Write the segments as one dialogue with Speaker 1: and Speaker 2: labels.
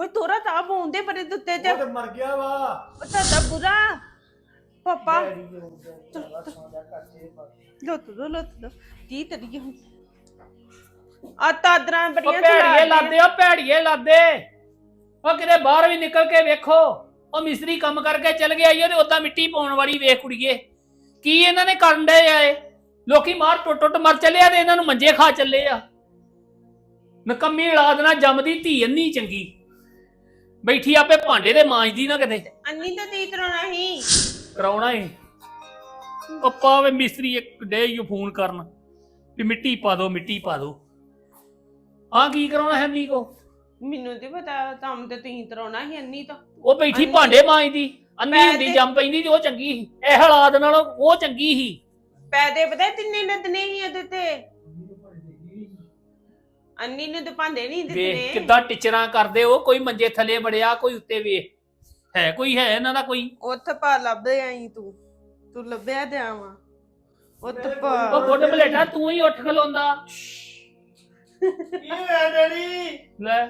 Speaker 1: ਓਏ ਤੋਰਾ ਤਾਂ ਬੋਂਦੇ ਪਰੇ ਦੁੱਤੇ ਚ
Speaker 2: ਉਹ ਤੇ ਮਰ ਗਿਆ ਵਾ।
Speaker 1: ਉਹ ਤੁਹਾਡਾ ਬੁਰਾ। ਪਾਪਾ।
Speaker 2: ਡੈਡੀ ਦੇ
Speaker 1: ਲੁੱਟ ਦੋ। ਕੀ ਤਰੀਏ ਹੁਣ। ਆ ਤਾਦਰਾਂ
Speaker 3: ਉਹ
Speaker 1: ਬੜੀਆਂ
Speaker 3: ਭੈੜੀਏ ਲਾਦੇ ਉਹ ਭੈੜੀਏ ਲਾਦੇ। ਉਹ ਕਿਤੇ ਬਾਹਰ ਵੀ ਨਿਕਲ ਕੇ ਵੇਖੋ। ਉਹ ਮਿਸਤਰੀ ਕੰਮ ਕਰਕੇ ਚਲ ਗਿਆ ਈ ਉਹਦੇ ਉਦਾਂ ਮਿੱਟੀ ਪਾਉਣ ਵਾਲੀ ਵੇਖ ਕੁੜੀਏ। ਕੀ ਇਹਨਾਂ ਨੇ ਕਰਨ ਡਏ ਆਏ ਲੋਕੀ ਮਾਰ ਟੁੱਟ ਟੁੱਟ ਮਰ ਚੱਲੇ ਆ ਤੇ ਇਹਨਾਂ ਨੂੰ ਮੰਜੇ ਖਾ ਚੱਲੇ ਆ। ਨਕੰਮੀ ਔਲਾਦ ਨਾਲ ਜੰਮਦੀ ਧੀ ਅੰਨੀ ਚੰਗੀ। ਬੈਠੀ ਆਪੇ ਭਾਂਡੇ ਦੇ ਮਾਂਜਦੀ ਨਾ ਕਿਤੇ।
Speaker 1: ਅੰਨੀ ਤਾਂ ਤੀ ਤਰੋਣਾ ਹੀ
Speaker 3: ਕਰਾਉਣਾ ਏ। ਉਹ ਪਾਵੇ ਮਿਸਤਰੀ ਇੱਕ ਡੇ ਯੂ ਫੋਨ ਕਰਨ ਵੀ ਮਿੱਟੀ ਪਾ ਦਿਓ ਮਿੱਟੀ ਪਾ ਦਿਓ ਆ ਕੀ ਕਰਾਉਣਾ ਹੈ ਨੀ ਕੋ?
Speaker 1: ਮੈਨੂੰ ਤੇ ਪਤਾ ਕੰਮ ਤੇ ਤੀ ਤਰੋਣਾ ਹੀ ਅੰਨੀ ਤਾਂ।
Speaker 3: ਉਹ ਬੈਠੀ
Speaker 1: ਅੰਨੀ-
Speaker 3: ਭਾਂਡੇ ਮਾਂਜਦੀ। ਅੰਨੀ
Speaker 1: ਮੈਂ
Speaker 3: ਹੁੰਦੀ
Speaker 1: ਤੇ-
Speaker 3: ਜੰਮ ਪੈਂਦੀ ਤੇ ਉਹ ਚੰਗੀ ਸੀ। ਇਹ ਹਾਲਾਤ ਨਾਲੋਂ ਉਹ ਚੰਗੀ ਸੀ।
Speaker 1: ਪੈਦੇ ਪਤਾ ਤਿੰਨੇ ਨਦਨੇ ਹੀ ਇਹਦੇ ਤੇ? ਅੰਨੀ ਨੂੰ ਤੇ ਭਾਂਦੇ ਨਹੀਂ
Speaker 3: ਵੇਖ
Speaker 1: ਦਿੱਤੇ।
Speaker 3: ਕਿੱਦਾਂ ਟਿਚਰਾਂ ਕਰਦੇ ਉਹ ਕੋਈ ਮੰਜੇ ਥੱਲੇ ਵੜਿਆ ਕੋਈ ਉੱਤੇ ਵੇਖ। ਹੈ ਕੋਈ ਹੈ ਇਹਨਾਂ ਦਾ ਕੋਈ?
Speaker 1: ਉੱਥੇ ਪਾ ਲੱਭਦੇ ਆਈ ਤੂੰ। ਤੂੰ ਲੱਭਿਆ ਤੇ ਆਵਾਂ। ਉੱਥੇ ਪਾ।
Speaker 3: ਉਹ ਬੁੱਢ ਬਲੇਟਾ ਤੂੰ ਹੀ ਉੱਠ ਖਲੋਂਦਾ।
Speaker 2: ਕੀ ਹੋਇਆ ਡੈਡੀ?
Speaker 3: ਲੈ।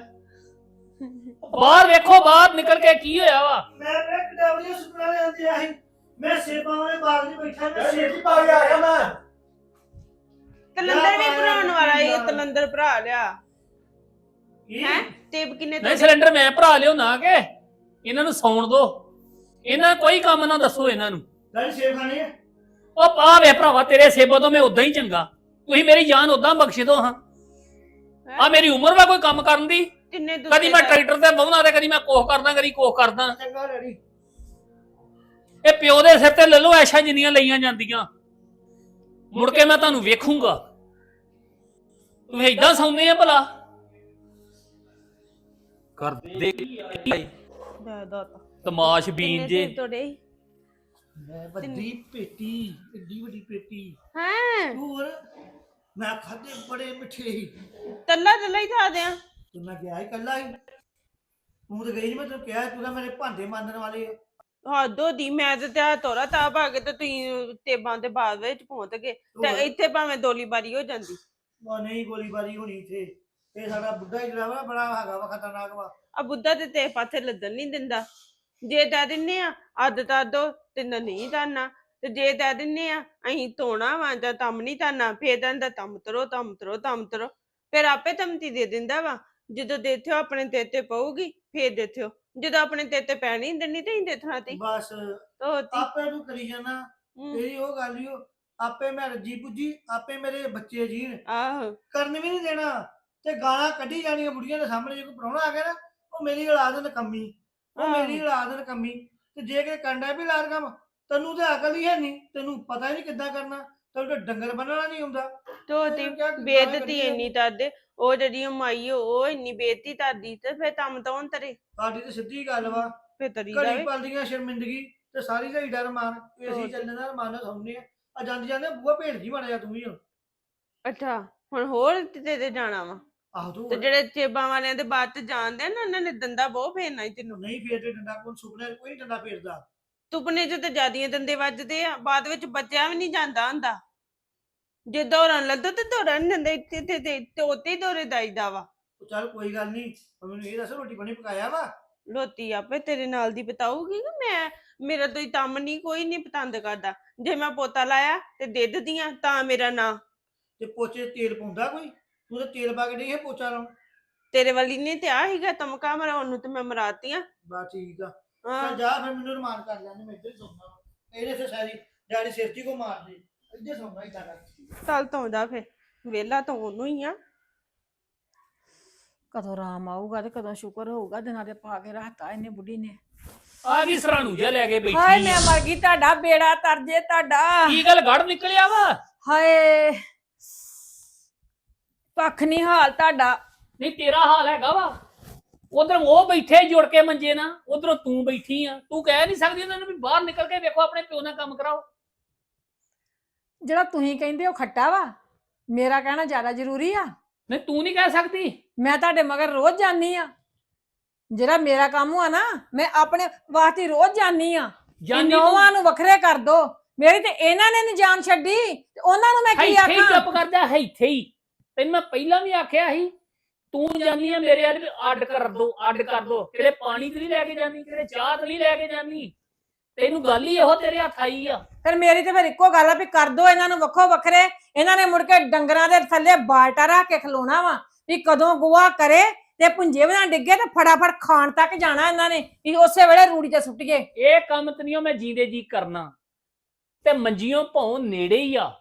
Speaker 3: ਬਾਹਰ ਵੇਖੋ ਬਾਹਰ ਨਿਕਲ ਕੇ ਕੀ ਹੋਇਆ ਵਾ?
Speaker 2: ਮੈਂ ਇੱਕ ਡਬਲੀ ਸੁਪਨਾ ਲੈਂਦੀ ਆਹੀ। ਮੈਂ ਸੇਬਾਂ ਵਾਲੇ ਬਾਗ 'ਚ ਬੈਠਾ ਮੈਂ ਸੇਬ ਪਾ ਕੇ ਆਇਆ ਮੈਂ।
Speaker 1: ਤਲੰਦਰ ਵੀ ਭਰਾਉਣ ਵਾਲਾ ਇਹ
Speaker 2: ਲਿਆ।
Speaker 1: ਤਲੰਦਰ ਭਰਾ ਲਿਆ। ਹੈ? ਟੇਪ ਕਿੰਨੇ
Speaker 3: ਨਹੀਂ ਸਿਲੰਡਰ ਮੈਂ ਭਰਾ ਲਿਓ ਨਾ ਕਿ। ਇਹਨਾਂ ਨੂੰ ਸੌਣ ਦੋ। ਇਹਨਾਂ ਕੋਈ ਕੰਮ ਨਾ ਦੱਸੋ ਇਹਨਾਂ ਨੂੰ।
Speaker 2: ਡੈਡੀ ਸੇਬ ਖਾਣੇ
Speaker 3: ਉਹ ਪਾ ਵੇ ਭਰਾਵਾ ਤੇਰੇ ਸੇਬੋਂ ਤੋਂ ਮੈਂ ਉਦਾਂ ਹੀ ਚੰਗਾ। ਤੁਸੀਂ ਮੇਰੀ ਜਾਨ ਉਦਾਂ ਬਖਸ਼ ਦੋ ਹਾਂ। ਆ ਮੇਰੀ ਉਮਰ ਵਾ ਕੋਈ ਕੰਮ ਕਰਨ ਦੀ? ਕਦੀ ਮੈਂ ਟਰੈਕਟਰ ਤੇ ਬਹੁਣਾ ਤੇ ਕਦੀ ਮੈਂ ਕੋਹ ਕਰਦਾ ਕਦੀ ਕੋਹ ਕਰਦਾ।
Speaker 2: ਚੰਗਾ ਡੈਡੀ।
Speaker 3: ਇਹ ਪਿਓ ਦੇ ਸਿਰ ਤੇ ਲੈ ਲਓ ਐਸ਼ਾ ਜਿੰਨੀਆਂ ਲਈਆਂ ਜਾਂਦੀਆਂ। ਮੁੜ ਕੇ ਮੈਂ ਤੁਹਾਨੂੰ ਵੇਖੂੰਗਾ। ਤੁਸੀਂ ਇਦਾਂ ਸੌਂਦੇ ਆ ਭਲਾ? ਕਰਦੇ
Speaker 1: ਦਾ ਦਾ ਤਾ।
Speaker 3: ਤਮਾਸ਼ ਬੀਨ ਜੇ।
Speaker 1: ਤੋੜੇ
Speaker 2: ਮੈਂ ਵੱਡੀ ਪੇਟੀ ਏਡੀ ਵੱਡੀ ਪੇਟੀ।
Speaker 1: ਹੈ?
Speaker 2: ਹੋਰ ਮੈਂ ਖਾਦੇ ਬੜੇ ਮਿੱਠੇ ਸੀ
Speaker 1: ਤੱਲਾ ਤੱਲਾ ਹੀ ਖਾ ਦਿਆਂ।
Speaker 2: ਤੇ ਮੈਂ ਗਿਆ ਹੀ ਕੱਲਾ ਹੀ। ਤੂੰ ਤਾਂ ਗਈ ਨੀ ਮੈਂ ਤੈਨੂੰ ਕਿਹਾ ਤੂੰ ਤਾਂ ਮੇਰੇ ਭਾਂਡੇ ਮੰਨਣ ਵਾਲੇ ਆ।
Speaker 1: ਹੱਦੋਂ ਦੀ ਮੈਂ ਤੇ ਤੇ ਤੋਰਾ ਤਾਂ ਪਾ ਕੇ ਤੇ ਤੁਸੀਂ ਟੇਬਾਂ ਦੇ ਬਾਅਦ ਵਿੱਚ ਪਹੁੰਚ ਗਏ। ਤੇ
Speaker 2: ਹੋਰ।
Speaker 1: ਇੱਥੇ ਭਾਵੇਂ ਦੋਲੀ ਬਾਰੀ ਹੋ ਜਾਂਦੀ।
Speaker 2: ਉਹ ਨਹੀਂ ਗੋਲੀਬਾਰੀ ਹੋਣੀ ਇੱਥੇ। ਇਹ ਸਾਡਾ ਬੁੱਢਾ ਹੀ ਜਿਹੜਾ ਵਾ ਬੜਾ ਹੈਗਾ ਵਾ ਖਤਰਨਾਕ ਵਾ।
Speaker 1: ਆ ਬੁੱਧਾ ਤੇ ਤੇ ਪਾਥੇ ਲੱਦਣ ਨਹੀਂ ਦਿੰਦਾ। ਜੇ ਕਹਿ ਦਿੰਨੇ ਆ ਅੱਧ ਤਾਂ ਦੋ ਤੇ ਨਾ ਨਹੀਂ ਤਾਨਾ ਤੇ ਜੇ ਕਹਿ ਦਿੰਨੇ ਆ ਅਸੀਂ ਧੋਣਾ ਵਾ ਜਾਂ ਤਮ ਨਹੀਂ ਤਾਨਾ ਫੇਰ ਦੰਦਾ ਤਮ ਤਰੋ ਤਮ ਤਰੋ ਤਮ ਤਰੋ। ਫਿਰ ਆਪੇ ਤਮਤੀ ਦੇ ਦਿੰਦਾ ਵਾ। ਜਦੋਂ ਦੇਥਿਓ ਆਪਣੇ ਤੇ ਤੇ ਪਊਗੀ ਫੇਰ ਦੇਥਿਓ। ਜਦੋਂ ਆਪਣੇ ਤੇ ਤੇ ਪੈਣੀ ਨਹੀਂ ਦਿੰਨੀ ਤੇ ਹੀ ਦੇਥਣਾ ਤੀ।
Speaker 2: ਬਸ।
Speaker 1: ਤੋਤੀ
Speaker 2: ਆਪੇ ਤੂੰ ਕਰੀ ਜਾਣਾ। ਤੇਰੀ ਉਹ ਗੱਲ ਹੀ ਉਹ ਆਪੇ ਮੈਂ ਰੱਜੀ ਪੁੱਜੀ ਆਪੇ ਮੇਰੇ ਬੱਚੇ ਜੀਣ।
Speaker 1: ਆਹੋ।
Speaker 2: ਕਰਨ ਵੀ ਨਹੀਂ ਦੇਣਾ ਤੇ ਗਾਲਾਂ ਕੱਢੀ ਜਾਣੀਆਂ ਬੁੜੀਆਂ ਦੇ ਸਾਹਮਣੇ ਜੇ ਕੋਈ ਪ੍ਰਾਹੁਣਾ ਆ ਗਿਆ ਨਾ ਉਹ ਮੇਰੀ ਔਲਾਦ ਨਕੰਮੀ ਉਹ ਮੇਰੀ ਔਲਾਦ ਨਕੰਮੀ ਤੇ ਜੇ ਕਿ ਕੰਡਾ ਵੀ ਲਾਰ ਕੰਮ ਤੈਨੂੰ ਤੇ ਅਕਲ ਹੀ ਹੈ ਨਹੀਂ ਤੈਨੂੰ ਪਤਾ ਹੀ ਨਹੀਂ ਕਿੱਦਾਂ ਕਰਨਾ ਤੈਨੂੰ ਤਾਂ ਡੰਗਰ ਬੰਨਣਾ ਨਹੀਂ ਹੁੰਦਾ।
Speaker 1: ਤੋਤੀ
Speaker 2: ਕਿਹਾ ਕਿ ਗਾਲਾਂ
Speaker 1: ਬੇਦਤੀ
Speaker 2: ਕੱਢੀਆਂ।
Speaker 1: ਇੰਨੀ ਤਦ ਉਹ ਜਿਹੜੀ ਉਹ ਮਾਈ ਉਹ- ਉਹ ਇੰਨੀ ਬੇਇੱਜ਼ਤੀ ਕਰਦੀ ਤੇ ਫੇਰ ਤਮ ਤੋਂ ਤਰੇ।
Speaker 2: ਸਾਡੀ ਤੇ ਸਿੱਧੀ ਗੱਲ ਵਾ।
Speaker 1: ਫੇਰ ਤਰੀ
Speaker 2: ਘੜੀ
Speaker 1: ਜਾਵੇ।
Speaker 2: ਪਲਦੀਆਂ ਸ਼ਰਮਿੰਦਗੀ ਤੇ ਸਾਰੀ ਦਿਹਾੜੀ ਡਰ ਮਾਰ ਵੀ ਅਸੀਂ। ਚੱਲਣ ਨਾਲ ਮਨ ਸੌਂਦੇ ਆ। ਆ ਜਾਂਦੇ ਜਾਂਦੇ ਬੂਹਾ ਭੇੜ ਜੀ ਜਾ ਤੂੰ ਵੀ ਹੁਣ।
Speaker 1: ਅੱਛਾ ਹੁਣ ਹੋਰ ਤੇ ਤੇ ਜਾਣਾ ਵਾ?
Speaker 2: ਆਹੋ ਤੂੰ
Speaker 1: ਤੇ ਜਿਹੜੇ ਚੇਬਾਂ ਵਾਲਿਆਂ ਦੇ ਬਾਅਦ ਚ ਜਾਣਦੇ ਆ ਨਾ ਉਹਨਾਂ ਨੇ ਦੰਦਾ ਬਹੁਤ ਫੇਰਨਾ ਈ ਤੈਨੂੰ।
Speaker 2: ਨਹੀਂ ਫੇਰਦੇ ਡੰਡਾ ਕੋਲ ਸੁਪਨੇ ਕੋਈ ਡੰਡਾ ਫੇਰਦਾ।
Speaker 1: ਤੁਪਨੇ ਚ ਤੇ ਜਿਆਦੀਆਂ ਦੰਦੇ ਵੱਜਦੇ ਆ ਬਾਅਦ ਵਿੱਚ ਬਚਿਆ ਵੀ ਨਹੀਂ ਜਾਂਦਾ ਹੁੰਦਾ। ਜੇ ਦੌੜਨ ਲੱਦੋ ਤੇ ਦੌੜਨ ਨੀ ਦਿੰਦੇ ਇੱਥੇ ਤੇ ਤੇ ਤੇ ਉੱਤੇ ਹੀ ਦੌਰੇ ਦਾਈਦਾ ਵਾ।
Speaker 2: ਉਹ ਚੱਲ ਕੋਈ ਗੱਲ ਨਹੀਂ ਮੈਨੂੰ ਇਹ ਦੱਸ ਰੋਟੀ ਪਾਣੀ ਪਕਾਇਆ ਵਾ?
Speaker 1: ਲੋਤੀ ਆਪੇ ਤੇਰੇ ਨਾਲ ਦੀ ਬਤਾਊਗੀ ਕਿ ਮੈਂ? ਮੇਰਾ ਤੋਂ ਤੰਮ ਨਹੀਂ ਕੋਈ ਨਹੀਂ ਪਤੰਦ ਕਰਦਾ। ਜੇ ਮੈਂ ਪੋਤਾ ਲਾਇਆ ਤੇ ਦੁੱਧ ਦੀਆਂ ਤਾਂ ਮੇਰਾ ਨਾਂ।
Speaker 2: ਤੇ ਪੋਚੇ 'ਚ ਤੇਲ ਪਾਉਂਦਾ ਕੋਈ? ਤੂੰ ਤਾਂ ਤੇਲ ਪਾ ਕੇ ਨਹੀਂ ਹੈ ਪੋਚਾ ਲਾਉਣ।
Speaker 1: ਤੇਰੇ ਵਾਲੀ ਨੇ ਤੇ ਆ ਹੀਗਾ ਤਮਕਾ ਮਰਾਉਣ ਨੂੰ ਤੇ ਮੈਂ ਮਰਾਤੀਆਂ
Speaker 2: ਬਸ ਠੀਕ ਆ।
Speaker 1: ਹਾਂ।
Speaker 2: ਚੱਲ ਜਾ ਫਿਰ ਮੈਨੂੰ ਰਮਾਨ ਕਰ ਲੈਣੇ ਮੈਂ ਇੱਧਰ ਸੌਂਦਾ ਵਾਂ। ਇਹਦੇ ਤੇ ਸਾਰੀ ਡੈਡੀ ਸਿਰ ਕੋ ਮਾਰ ਦੇ ਇੱਧਰ ਸੌਂਦਾ ਹੀ ਕਰ
Speaker 1: ਚੱਲ ਤੌਂਦਾ ਫੇ ਵੇਲਾ ਤਾਂ ਉਹਨੂੰ ਹੀ ਆ।
Speaker 4: ਕਦੋਂ ਰਾਮ ਆਊਗਾ ਤੇ ਕਦੋਂ ਸ਼ੁਕਰ ਹੋਊਗਾ ਦਿਨਾਂ ਦੇ ਪਾ ਕੇ ਰੱਖਤਾ ਇਹਨੇ ਬੁੱਢੀ ਨੇ।
Speaker 3: ਆ ਕੀ ਸਰਾਣੂ ਜਿਹਾ ਲੈ ਕੇ ਬੈਠੀ
Speaker 4: ਹਾਏ। ਮੈਂ ਮਰ ਗਈ ਤੁਹਾਡਾ ਬੇੜਾ ਤਰਜੇ ਤੁਹਾਡਾ।
Speaker 3: ਕੀ ਗੱਲ ਗੜ ਨਿਕਲਿਆ ਵਾ?
Speaker 4: ਹਾਏ ਕੱਖ ਨਹੀਂ ਹਾਲ ਤੁਹਾਡਾ।
Speaker 3: ਨਹੀਂ ਤੇਰਾ ਹਾਲ ਹੈਗਾ ਵਾ। ਉਧਰ ਉਹ ਬੈਠੇ ਜੁੜ ਕੇ ਮੰਜੇ ਨਾਲ ਉਧਰੋਂ ਤੂੰ ਬੈਠੀ ਆ। ਤੂੰ ਕਹਿ ਨਹੀਂ ਸਕਦੀ ਉਹਨਾਂ ਨੂੰ ਵੀ ਬਾਹਰ ਨਿਕਲ ਕੇ ਵੇਖੋ ਆਪਣੇ ਪਿਓ ਨਾਲ ਕੰਮ ਕਰਾਓ।
Speaker 4: ਜਿਹੜਾ ਤੁਸੀਂ ਕਹਿੰਦੇ ਹੋ ਖੱਟਾ ਵਾ ਮੇਰਾ ਕਹਿਣਾ ਜ਼ਿਆਦਾ ਜ਼ਰੂਰੀ ਆ।
Speaker 3: ਨਹੀਂ ਤੂੰ ਨਹੀਂ ਕਹਿ ਸਕਦੀ।
Speaker 4: ਮੈਂ ਤੁਹਾਡੇ ਮਗਰ ਰੋਜ਼ ਜਾਂਦੀ ਆ। ਜਿਹੜਾ ਮੇਰਾ ਕੰਮ ਆ ਨਾ ਮੈਂ ਆਪਣੇ ਵਾਸਤੇ ਰੋਜ਼ ਜਾਂਦੀ ਆ।
Speaker 3: ਜਾਨੀ ਤੂੰ?
Speaker 4: ਨੌਵਾਂ ਨੂੰ ਵੱਖਰੇ ਕਰ ਦੋ। ਮੇਰੀ ਤੇ ਇਹਨਾਂ ਨੇ ਨੀ ਜਾਨ ਛੱਡੀ ਤੇ ਉਹਨਾਂ ਨੂੰ ਮੈਂ ਕੀ
Speaker 3: ਇੱਥੇ ਹੀ
Speaker 4: ਆਖਾਂ?
Speaker 3: ਚੁੱਪ ਕਰਦਾ ਹੈ ਇੱਥੇ ਹੀ। ਤੈਨੂੰ ਮੈਂ ਪਹਿਲਾਂ ਵੀ ਆਖਿਆ ਸੀ ਤੂੰ ਜਾਨੀ ਆ ਮੇਰੇ ਵਾਲ ਵੀ ਅੱਡ ਕਰ ਦੋ ਅੱਡ ਕਰ ਦੋ। ਕਿਤੇ ਪਾਣੀ ਤੇ ਨਹੀਂ ਲੈ ਕੇ ਜਾਨੀ ਕਿਤੇ ਚਾਹ ਤੇ ਨਹੀਂ ਲੈ ਕੇ ਜਾਨੀ ਤੈਨੂੰ ਗੱਲ ਹੀ ਇਹੋ ਤੇਰੇ ਹੱਥ ਆਈ ਆ।
Speaker 4: ਫਿਰ ਮੇਰੀ ਤੇ ਫਿਰ ਇੱਕੋ ਗੱਲ ਆ ਵੀ ਕਰ ਦੋ ਇਹਨਾਂ ਨੂੰ ਵੱਖੋ ਵੱਖਰੇ। ਇਹਨਾਂ ਨੇ ਮੁੜ ਕੇ ਡੰਗਰਾਂ ਦੇ ਥੱਲੇ ਬਾਲਟਾ ਰੱਖ ਕੇ ਖਲੋਣਾ ਵਾ ਵੀ ਕਦੋਂ ਗੋਆ ਕਰੇ ਤੇ ਪੁੰਜੇ ਬਣਾ ਡਿੱਗੇ ਤੇ ਫਟਾਫਟ ਖਾਣ ਤੱਕ ਜਾਣਾ ਇਹਨਾਂ ਨੇ ਵੀ ਉਸੇ ਵੇਲੇ ਰੂੜੀ ਤੇ ਸੁੱਟੀਏ
Speaker 3: ਇਹ ਕੰਮ ਤੇ ਨਹੀਂ ਮੈਂ ਜੀਂਦੇ ਜੀ ਕਰਨਾ। ਤੇ ਮੰਜੀਆਂ ਭੌਂ ਨੇੜੇ ਹੀ ਆ।